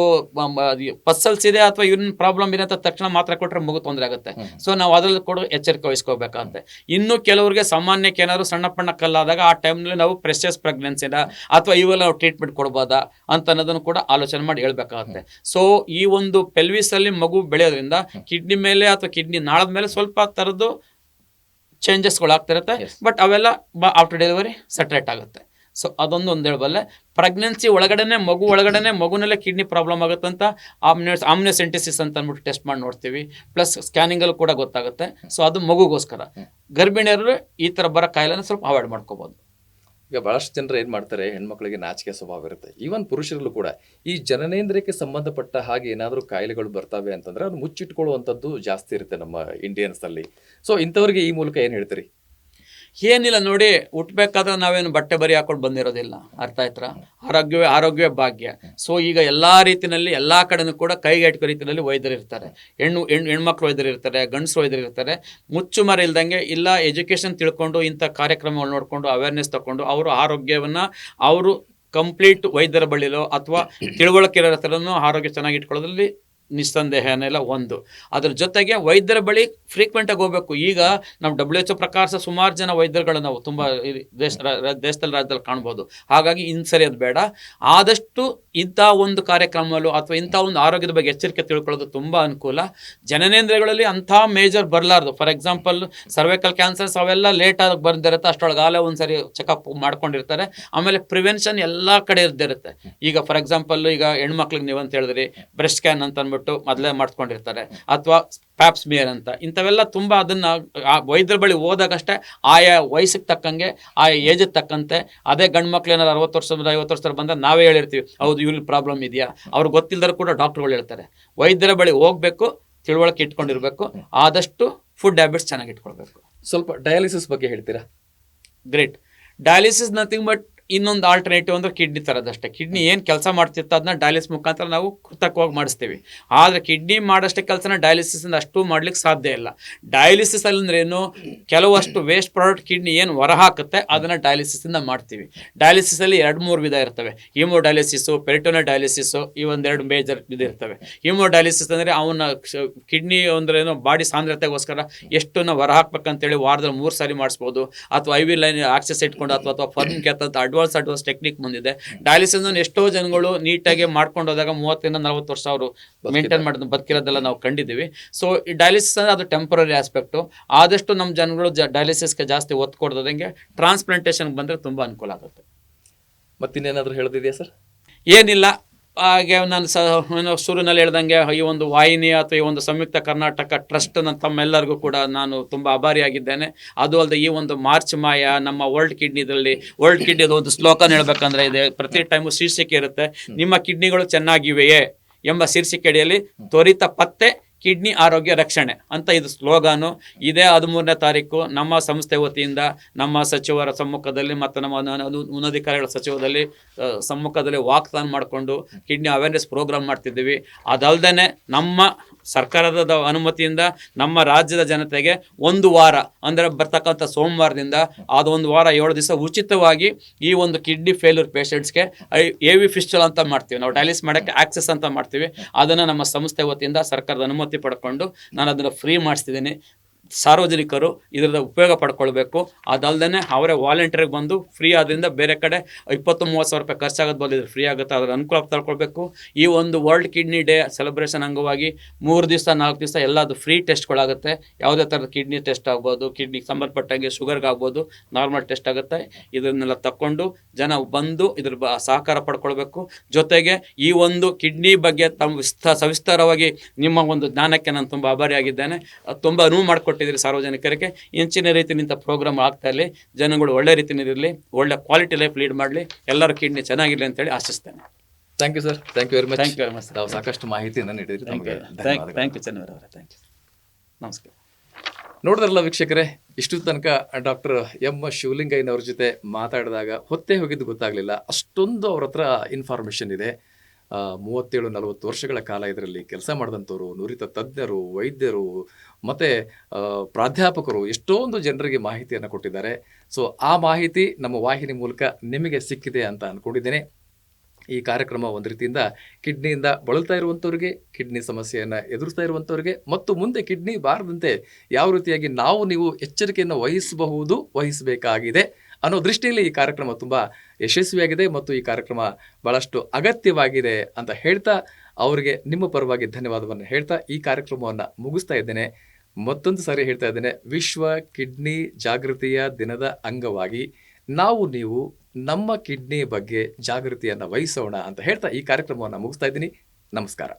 ಪಸ್ಸಲ್ಸ್ ಇದೆ ಅಥವಾ ಯೂರಿನ್ ಪ್ರಾಬ್ಲಮ್ ಇದೆ ಅಂತ ತಕ್ಷಣ ಮಾತ್ರ ಕೊಟ್ಟರೆ ಮಗು ತೊಂದರೆ ಆಗುತ್ತೆ. ಸೊ ನಾವು ಅದ್ರಲ್ಲಿ ಕೂಡ ಎಚ್ಚರಿಕೆ ವಹಿಸ್ಕೋಬೇಕಂತೆ ಇನ್ನು ಕೆಲವರಿಗೆ ಸಾಮಾನ್ಯಕ್ಕೆ ಏನಾದ್ರು ಸಣ್ಣ ಪಣ್ಣ ಕಲ್ಲಾದಾಗ ಆ ಟೈಮ್ನಲ್ಲಿ ನಾವು ಪ್ರೆಷಸ್ ಪ್ರೆಗ್ನೆನ್ಸಿನ ಅಥವಾ ಇವೆಲ್ಲ ನಾವು ಟ್ರೀಟ್ಮೆಂಟ್ ಕೊಡ್ಬೋದಾ ಅಂತ ಅನ್ನೋದನ್ನು ಕೂಡ ಆಲೋಚನೆ ಮಾಡಿ ಹೇಳ್ಬೇಕಾಗತ್ತೆ. ಸೊ ಈ ಒಂದು ಪೆಲ್ವಿಸ್ ಅಲ್ಲಿ ಮಗು ಬೆಳೆಯೋದ್ರಿಂದ ಕಿಡ್ನಿ ಮೇಲೆ ಅಥವಾ ಕಿಡ್ನಿ ನಾಳದ ಮೇಲೆ ಸ್ವಲ್ಪ ಥರದ್ದು ಚೇಂಜಸ್ಗಳು ಆಗ್ತಿರುತ್ತೆ Yes. ಬಟ್ ಅವೆಲ್ಲ ಆಫ್ಟರ್ ಡೆಲಿವರಿ ಸಟ್ರೇಟ್ ಆಗುತ್ತೆ. ಸೊ ಅದೊಂದು ಒಂದು ಹೇಳ್ಬಲ್ಲೆ ಪ್ರೆಗ್ನೆನ್ಸಿ ಒಳಗಡೆನೆ ಮಗು ಒಳಗಡೆನೆ ಮಗುನಲ್ಲೇ ಕಿಡ್ನಿ ಪ್ರಾಬ್ಲಮ್ ಆಗುತ್ತೆ ಅಂತ ಆಮ್ನೆಸ್ ಆಮ್ನೆಸೆಂಟಿಸಿಸ್ ಅಂತ ಅಂದ್ಬಿಟ್ಟು ಟೆಸ್ಟ್ ಮಾಡಿ ನೋಡ್ತೀವಿ. ಪ್ಲಸ್ ಸ್ಕ್ಯಾನಿಂಗಲ್ಲೂ ಕೂಡ ಗೊತ್ತಾಗುತ್ತೆ. ಸೊ ಅದು ಮಗುಗೋಸ್ಕರ. ಗರ್ಭಿಣಿಯರು ಈ ಥರ ಬರೋ ಕಾಯಿಲೆನ ಸ್ವಲ್ಪ ಅವಾಯ್ಡ್ ಮಾಡ್ಕೋಬೋದು. ಈಗ ಬಹಳಷ್ಟು ಜನರು ಏನು ಮಾಡ್ತಾರೆ, ಹೆಣ್ಮಕ್ಳಿಗೆ ನಾಚಿಕೆ ಸ್ವಭಾವ ಇರುತ್ತೆ. ಈವನ್ ಪುರುಷರಲ್ಲೂ ಕೂಡ ಈ ಜನನೇಂದ್ರಿಯಕ್ಕೆ ಸಂಬಂಧಪಟ್ಟ ಹಾಗೆ ಏನಾದರೂ ಕಾಯಿಲೆಗಳು ಬರ್ತವೆ ಅಂತಂದ್ರೆ ಅದು ಮುಚ್ಚಿಟ್ಕೊಳ್ಳುವಂಥದ್ದು ಜಾಸ್ತಿ ಇರುತ್ತೆ ನಮ್ಮ ಇಂಡಿಯನ್ಸ್ ಅಲ್ಲಿ. ಸೊ ಇಂಥವ್ರಿಗೆ ಈ ಮೂಲಕ ಏನು ಹೇಳ್ತೀರಿ? ಏನಿಲ್ಲ ನೋಡಿ ಹುಟ್ಟಬೇಕಾದ್ರೆ ನಾವೇನು ಬಟ್ಟೆ ಬರಿ ಹಾಕೊಂಡು ಬಂದಿರೋದಿಲ್ಲ. ಅರ್ಥ ಆಯ್ತಾ ಆರೋಗ್ಯವೇ ಆರೋಗ್ಯವೇ ಭಾಗ್ಯ. ಸೊ ಈಗ ಎಲ್ಲ ರೀತಿಯಲ್ಲಿ ಎಲ್ಲ ಕಡೆನೂ ಕೂಡ ಕೈಗೆಟುಕೋ ರೀತಿಯಲ್ಲಿ ವೈದ್ಯರು ಇರ್ತಾರೆ. ಹೆಣ್ಣು ಹೆಣ್ಣು ಹೆಣ್ಮಕ್ಳು ವೈದ್ಯರು ಇರ್ತಾರೆ ಗಂಡಸರು ವೈದ್ಯರು ಇರ್ತಾರೆ. ಮುಚ್ಚುಮರೆ ಇಲ್ದಂಗೆ ಇಲ್ಲ ಎಜುಕೇಷನ್ ತಿಳ್ಕೊಂಡು, ಇಂಥ ಕಾರ್ಯಕ್ರಮಗಳು ನೋಡಿಕೊಂಡು ಅವೇರ್ನೆಸ್ ತಗೊಂಡು ಅವರು ಆರೋಗ್ಯವನ್ನು ಅವರು ಕಂಪ್ಲೀಟ್ ವೈದ್ಯರ ಬಳಿಲೋ ಅಥವಾ ತಿಳುವಳಿಕೆ ಇರೋ ಹತ್ರನೂ ಆರೋಗ್ಯ ಚೆನ್ನಾಗಿ ಇಟ್ಕೊಳ್ಳೋದ್ರಲ್ಲಿ ನಿಸ್ಸಂದೇಹ ಏನಿಲ್ಲ ಒಂದು. ಅದ್ರ ಜೊತೆಗೆ ವೈದ್ಯರ ಬಳಿ ಫ್ರೀಕ್ವೆಂಟಾಗಿ ಹೋಗ್ಬೇಕು. ಈಗ ನಾವು ಡಬ್ಲ್ಯೂ ಎಚ್ ಪ್ರಕಾರ ಸಹ ಸುಮಾರು ಜನ ವೈದ್ಯರುಗಳು ನಾವು ತುಂಬ ದೇಶ ದೇಶದಲ್ಲಿ, ರಾಜ್ಯದಲ್ಲಿ ಕಾಣ್ಬೋದು. ಹಾಗಾಗಿ ಸರಿಯೋದು ಬೇಡ. ಆದಷ್ಟು ಇಂಥ ಒಂದು ಕಾರ್ಯಕ್ರಮಗಳು ಅಥವಾ ಇಂಥ ಒಂದು ಆರೋಗ್ಯದ ಬಗ್ಗೆ ಎಚ್ಚರಿಕೆ ತಿಳ್ಕೊಳ್ಳೋದು ತುಂಬ ಅನುಕೂಲ. ಜನನೇಂದ್ರಗಳಲ್ಲಿ ಅಂಥ ಮೇಜರ್ ಬರಲಾರ್ದು. ಫಾರ್ ಎಕ್ಸಾಂಪಲ್ ಸರ್ವೈಕಲ್ ಕ್ಯಾನ್ಸರ್ಸ್ ಅವೆಲ್ಲ ಲೇಟಾಗಿ ಬಂದಿರುತ್ತೆ. ಅಷ್ಟೊಳಗೆ ಆಗಲೇ ಒಂದು ಸರಿ ಚೆಕಪ್ ಮಾಡ್ಕೊಂಡಿರ್ತಾರೆ. ಆಮೇಲೆ ಪ್ರಿವೆನ್ಷನ್ ಎಲ್ಲ ಕಡೆ ಇದ್ದಿರುತ್ತೆ ಈಗ ಫಾರ್ ಎಕ್ಸಾಂಪಲ್ ಈಗ ಹೆಣ್ಮಕ್ಳಿಗೆ ಅಂತ ಹೇಳಿದ್ರಿ ಬ್ರೆಸ್ಟ್ ಸ್ಕ್ಯಾನ್ ಅಂತ ಅಂದ್ಬಿಟ್ಟು ಮೊದಲೇ ಮಾಡ್ಕೊಂಡಿರ್ತಾರೆ ಅಥವಾ ಪ್ಯಾಪ್ ಸ್ಮಿಯರ್ ಅಂತ. ಇಂಥವೆಲ್ಲ ತುಂಬ ಅದನ್ನ ಆ ವೈದ್ಯರ ಬಳಿ ಹೋದಾಗಷ್ಟೇ ಆಯಾ ವಯಸ್ಸಿಗೆ ತಕ್ಕಂಗೆ ಆಯಾ ಏಜಿಗೆ ತಕ್ಕಂತೆ ಅದೇ ಗಂಡು ಮಕ್ಳು ಏನಾದ್ರು ಅರವತ್ತು ವರ್ಷ ಐವತ್ತು ವರ್ಷದ ಬಂದ ನಾವೇ ಹೇಳಿರ್ತೀವಿ ಹೌದು ಇವ್ರಿಗೆ ಪ್ರಾಬ್ಲಮ್ ಇದೆಯಾ? ಅವ್ರಿಗೆ ಗೊತ್ತಿಲ್ಲದರೂ ಕೂಡ ಡಾಕ್ಟರ್ಗಳು ಹೇಳ್ತಾರೆ. ವೈದ್ಯರ ಬಳಿ ಹೋಗಬೇಕು ತಿಳುವಳಿಕೆ ಇಟ್ಕೊಂಡಿರಬೇಕು ಆದಷ್ಟು ಫುಡ್ ಹ್ಯಾಬಿಟ್ಸ್ ಚೆನ್ನಾಗಿ ಇಟ್ಕೊಳ್ಬೇಕು. ಸ್ವಲ್ಪ ಡಯಾಲಿಸಿಸ್ ಬಗ್ಗೆ ಹೇಳ್ತೀರಾ? ಗ್ರೇಟ್ ಡಯಾಲಿಸಿಸ್ ನಥಿಂಗ್ ಬಟ್ ಇನ್ನೊಂದು ಆಲ್ಟರ್ನೇಟಿವ್ ಅಂದರೆ ಕಿಡ್ನಿ ಥರದಷ್ಟೇ ಕಿಡ್ನಿ ಏನು ಕೆಲಸ ಮಾಡ್ತಿತ್ತು ಅದನ್ನ ಡಯಾಲಿಸ್ ಮುಖಾಂತರ ನಾವು ಕೃತಕವಾಗಿ ಮಾಡಿಸ್ತೀವಿ. ಆದರೆ ಕಿಡ್ನಿ ಮಾಡೋಷ್ಟೇ ಕೆಲಸನ ಡಯಾಲಿಸಿಸಿಂದ ಅಷ್ಟು ಮಾಡ್ಲಿಕ್ಕೆ ಸಾಧ್ಯ ಇಲ್ಲ. ಡಯಾಲಿಸಿಸ್ ಅಂದ್ರೆ ಏನು? ಕೆಲವಷ್ಟು ವೇಸ್ಟ್ ಪ್ರಾಡಕ್ಟ್ ಕಿಡ್ನಿ ಏನು ಹೊರ ಹಾಕುತ್ತೆ ಅದನ್ನು ಡಯಾಲಿಸಿಸಿಂದ ಮಾಡ್ತೀವಿ. ಡಯಾಲಿಸಿಸಲ್ಲಿ ಎರಡು ಮೂರು ವಿಧ ಇರ್ತವೆ. ಹಿಮೋ ಡಯಾಲಿಸಿಸು ಪೆರಿಟೋನ ಡಯಾಲಿಸಿಸು ಈ ಒಂದೆರಡು ಮೇಜರ್ ಇದು ಇರ್ತವೆ. ಹಿಮೋ ಡಯಾಲಿಸಿಸ್ ಅಂದರೆ ಅವನ ಕಿಡ್ನಿ ಅಂದ್ರೆ ಏನು? ಬಾಡಿ ಸಾಂದ್ರತೆಗೋಸ್ಕರ ಎಷ್ಟು ನಾವು ಹೊರ ಹಾಕ್ಬೇಕಂತೇಳಿ ವಾರದಲ್ಲಿ ಮೂರು ಸಾರಿ ಮಾಡಿಸ್ಬೋದು. ಅಥವಾ ಐ ವಿ ಲೈನ್ ಆಕ್ಸೆಸ್ ಇಟ್ಕೊಂಡು ಅಥವಾ ಅಥವಾ ಫರ್ಮ್ ಕೆತ್ತ ಅಡ್ವಾನ್ಸ್ ಅಡ್ವಾನ್ಸ್ ಟೆಕ್ನಿಕ್ ಬಂದಿದೆ. ಡಯಾಲಿಸಿಸ್ ಎಷ್ಟೋ ಜನಗಳು ನೀಟಾಗಿ ಮಾಡ್ಕೊಂಡು ಹೋದಾಗ ಮೂವತ್ತರಿಂದ ನಲವತ್ತು ವರ್ಷ ಅವರು ಮೇಂಟೈನ್ ಮಾಡೋದು ಬದುಕಿರೋದೆಲ್ಲ ನಾವು ಕಂಡಿದ್ದೀವಿ. ಸೊ ಈ ಡಯಾಲಿಸಿಸ್ ಅಂದರೆ ಅದು ಟೆಂಪರರಿ ಆಸ್ಪೆಕ್ಟು ಆದಷ್ಟು ನಮ್ಮ ಜನಗಳು ಜ ಡಯಾಲಿಸಿಸ್ಗೆ ಜಾಸ್ತಿ ಒತ್ತು ಕೊಡ್ದಂಗೆ ಟ್ರಾನ್ಸ್ಪ್ಲಾಂಟೇಷನ್ಗೆ ಬಂದರೆ ತುಂಬ ಅನುಕೂಲ ಆಗುತ್ತೆ. ಮತ್ತಿನ್ನೇನಾದರೂ ಹೇಳೋದಿದೆಯಾ ಸರ್? ಏನಿಲ್ಲ. ಹಾಗೆ ನಾನು ಸ ಶುರುನಲ್ಲಿ ಹೇಳ್ದಂಗೆ ಈ ಒಂದು ವಾಹಿನಿ ಅಥವಾ ಈ ಒಂದು ಸಂಯುಕ್ತ ಕರ್ನಾಟಕ ಟ್ರಸ್ಟ್ ತಮ್ಮೆಲ್ಲರಿಗೂ ಕೂಡ ನಾನು ತುಂಬ ಆಭಾರಿಯಾಗಿದ್ದೇನೆ ಅದು ಅಲ್ಲದೆ ಈ ಒಂದು ಮಾರ್ಚ್ ಮಾಯ ನಮ್ಮ ವರ್ಲ್ಡ್ ಕಿಡ್ನಿದಲ್ಲಿ, ವರ್ಲ್ಡ್ ಕಿಡ್ನಿ ಒಂದು ಶ್ಲೋಕನ ಹೇಳ್ಬೇಕಂದ್ರೆ ಇದೆ. ಪ್ರತಿ ಟೈಮು ಶೀರ್ಷಿಕೆ ಇರುತ್ತೆ. ನಿಮ್ಮ ಕಿಡ್ನಿಗಳು ಚೆನ್ನಾಗಿವೆಯೇ ಎಂಬ ಶೀರ್ಷಿಕೆ ಅಡಿಯಲ್ಲಿ ತ್ವರಿತ ಪತ್ತೆ ಕಿಡ್ನಿ ಆರೋಗ್ಯ ರಕ್ಷಣೆ ಅಂತ ಇದು ಸ್ಲೋಗಾನು. ಇದೇ ಹದಿಮೂರನೇ ತಾರೀಕು ನಮ್ಮ ಸಂಸ್ಥೆ ವತಿಯಿಂದ ನಮ್ಮ ಸಚಿವರ ಸಮ್ಮುಖದಲ್ಲಿ ಮತ್ತು ನಮ್ಮ ಉನ್ನಧಿಕಾರಿಗಳ ಸಚಿವದಲ್ಲಿ ಸಮ್ಮುಖದಲ್ಲಿ ವಾಕ್ಥಾನ್ ಮಾಡಿಕೊಂಡು ಕಿಡ್ನಿ ಅವೇರ್ನೆಸ್ ಪ್ರೋಗ್ರಾಮ್ ಮಾಡ್ತಿದ್ದೀವಿ. ಅದಲ್ಲದೆ ನಮ್ಮ ಸರ್ಕಾರದ ಅನುಮತಿಯಿಂದ ನಮ್ಮ ರಾಜ್ಯದ ಜನತೆಗೆ ಒಂದು ವಾರ, ಅಂದರೆ ಬರ್ತಕ್ಕಂಥ ಸೋಮವಾರದಿಂದ ಅದೊಂದು ವಾರ, ಏಳು ದಿವಸ ಉಚಿತವಾಗಿ ಈ ಒಂದು ಕಿಡ್ನಿ ಫೇಲ್ಯೂರ್ ಪೇಷಂಟ್ಸ್ಗೆ ಎ ವಿ ಫಿಸ್ಟಲ್ ಅಂತ ಮಾಡ್ತೀವಿ. ನಾವು ಡಯಾಲಿಸ್ ಮಾಡೋಕ್ಕೆ ಆಕ್ಸೆಸ್ ಅಂತ ಮಾಡ್ತೀವಿ. ಅದನ್ನು ನಮ್ಮ ಸಂಸ್ಥೆ ವತಿಯಿಂದ ಸರ್ಕಾರದ ಅನುಮತಿ ಪಡ್ಕೊಂಡು ನಾನು ಅದನ್ನು ಫ್ರೀ ಮಾಡಿಸ್ತಿದ್ದೀನಿ. ಸಾರ್ವಜನಿಕರು ಇದರ ಉಪಯೋಗ ಪಡ್ಕೊಳ್ಬೇಕು. ಅದಲ್ಲದೆ ಅವರೇ ವಾಲಂಟಿಯರ್ಗೆ ಬಂದು ಫ್ರೀ ಆದ್ರಿಂದ ಬೇರೆ ಕಡೆ ಇಪ್ಪತ್ತು ಮೂವತ್ತು ಸಾವಿರ ರೂಪಾಯಿ ಖರ್ಚಾಗೋದು ಬಂದಿದ್ರೆ ಫ್ರೀ ಆಗುತ್ತೆ. ಅದರ ಅನುಕೂಲ ತಗೊಳ್ಬೇಕು ಈ ಒಂದು ವರ್ಲ್ಡ್ ಕಿಡ್ನಿ ಡೇ ಸೆಲೆಬ್ರೇಷನ್ ಅಂಗವಾಗಿ ಮೂರು ದಿವಸ, ನಾಲ್ಕು ದಿವಸ ಎಲ್ಲದು ಫ್ರೀ ಟೆಸ್ಟ್ಗಳಾಗುತ್ತೆ ಯಾವುದೇ ಥರದ ಕಿಡ್ನಿ ಟೆಸ್ಟ್ ಆಗ್ಬೋದು ಕಿಡ್ನಿಗೆ ಸಂಬಂಧಪಟ್ಟಂಗೆ ಶುಗರ್ಗೆ ಆಗ್ಬೋದು ನಾರ್ಮಲ್ ಟೆಸ್ಟ್ ಆಗುತ್ತೆ. ಇದನ್ನೆಲ್ಲ ತಕ್ಕೊಂಡು ಜನ ಬಂದು ಇದ್ರ ಸಹಕಾರ ಪಡ್ಕೊಳ್ಬೇಕು. ಜೊತೆಗೆ ಈ ಒಂದು ಕಿಡ್ನಿ ಬಗ್ಗೆ ತಮ್ಮ ವಿಸ್ತ, ಸವಿಸ್ತಾರವಾಗಿ ನಿಮ್ಮ ಒಂದು ಜ್ಞಾನಕ್ಕೆ ನಾನು ತುಂಬ ಆಭಾರಿಯಾಗಿದ್ದೇನೆ. ತುಂಬ ಅನುವು ಮಾಡಿಕೊಟ್ಟಿದ್ದೀರಿ ಸಾರ್ವಜನಿಕರಿಗೆ ಇಂಚಿನ ರೀತಿಯಿಂದ ಪ್ರೋಗ್ರಾಮ್ ಆಗ್ತಾ ಇರಲಿ ಜನಗಳು ಒಳ್ಳೆ ರೀತಿಯಲ್ಲಿ ಇರಲಿ ಒಳ್ಳೆ ಕ್ವಾಲಿಟಿ ಲೈಫ್ ಲೀಡ್ ಮಾಡಲಿ ಎಲ್ಲರ ಕಿಡ್ನಿ ಚೆನ್ನಾಗಿರಲಿ ಅಂತೇಳಿ ಆಶಿಸ್ತೇನೆ. Thank you sir thank you very much thank you very much ನಾವು ಸಾಕಷ್ಟು ಮಾಹಿತಿಯನ್ನು ನೀಡಿದ್ರಿ. Thank you thank you Channavara ಅವರೇ. ಥ್ಯಾಂಕ್ ಯು ನಮಸ್ಕಾರ. ನೋಡಿದ್ರಲ್ಲ ವೀಕ್ಷಕರೇ ಇಷ್ಟು ತನಕ ಡಾಕ್ಟರ್ ಎಂ ಶಿವಲಿಂಗಯ್ಯನವ್ರ ಜೊತೆ ಮಾತಾಡಿದಾಗ ಹೊತ್ತೆ ಹೋಗಿದ್ದು ಗೊತ್ತಾಗಲಿಲ್ಲ. ಅಷ್ಟೊಂದು ಅವ್ರ ಹತ್ರ ಇನ್ಫಾರ್ಮೇಷನ್ ಇದೆ. ಮೂವತ್ತೇಳು, ನಲವತ್ತು ವರ್ಷಗಳ ಕಾಲ ಇದರಲ್ಲಿ ಕೆಲಸ ಮಾಡಿದಂಥವ್ರು, ನುರಿತ ತಜ್ಞರು, ವೈದ್ಯರು, ಮತ್ತು ಪ್ರಾಧ್ಯಾಪಕರು ಎಷ್ಟೊಂದು ಜನರಿಗೆ ಮಾಹಿತಿಯನ್ನು ಕೊಟ್ಟಿದ್ದಾರೆ. ಸೊ, ಆ ಮಾಹಿತಿ ನಮ್ಮ ವಾಹಿನಿ ಮೂಲಕ ನಿಮಗೆ ಸಿಕ್ಕಿದೆ ಅಂತ ಅಂದ್ಕೊಂಡಿದ್ದೇನೆ ಈ ಕಾರ್ಯಕ್ರಮ ಒಂದು ರೀತಿಯಿಂದ ಕಿಡ್ನಿಯಿಂದ ಬಳಲ್ತಾ ಇರುವಂಥವ್ರಿಗೆ, ಕಿಡ್ನಿ ಸಮಸ್ಯೆಯನ್ನು ಎದುರಿಸ್ತಾ ಇರುವಂಥವ್ರಿಗೆ, ಮತ್ತು ಮುಂದೆ ಕಿಡ್ನಿ ಬಾರದಂತೆ ಯಾವ ರೀತಿಯಾಗಿ ನಾವು ನೀವು ಎಚ್ಚರಿಕೆಯನ್ನು ವಹಿಸಬಹುದು, ವಹಿಸಬೇಕಾಗಿದೆ. ಅನ್ನೋ ದೃಷ್ಟಿಯಲ್ಲಿ ಈ ಕಾರ್ಯಕ್ರಮ ತುಂಬ ಯಶಸ್ವಿಯಾಗಿದೆ ಮತ್ತು ಈ ಕಾರ್ಯಕ್ರಮ ಬಹಳಷ್ಟು ಅಗತ್ಯವಾಗಿದೆ ಅಂತ ಹೇಳ್ತಾ ಅವರಿಗೆ ನಿಮ್ಮ ಪರವಾಗಿ ಧನ್ಯವಾದವನ್ನು ಹೇಳ್ತಾ ಈ ಕಾರ್ಯಕ್ರಮವನ್ನು ಮುಗಿಸ್ತಾ ಇದ್ದೇನೆ. ಮತ್ತೊಂದು ಸಾರಿ ಹೇಳ್ತಾ ಇದ್ದೇನೆ. ವಿಶ್ವ ಕಿಡ್ನಿ ಜಾಗೃತಿಯ ದಿನದ ಅಂಗವಾಗಿ ನಾವು ನೀವು ನಮ್ಮ ಕಿಡ್ನಿ ಬಗ್ಗೆ ಜಾಗೃತಿಯನ್ನು ವಹಿಸೋಣ ಅಂತ ಹೇಳ್ತಾ ಈ ಕಾರ್ಯಕ್ರಮವನ್ನು ಮುಗಿಸ್ತಾ ಇದ್ದೀನಿ. ನಮಸ್ಕಾರ.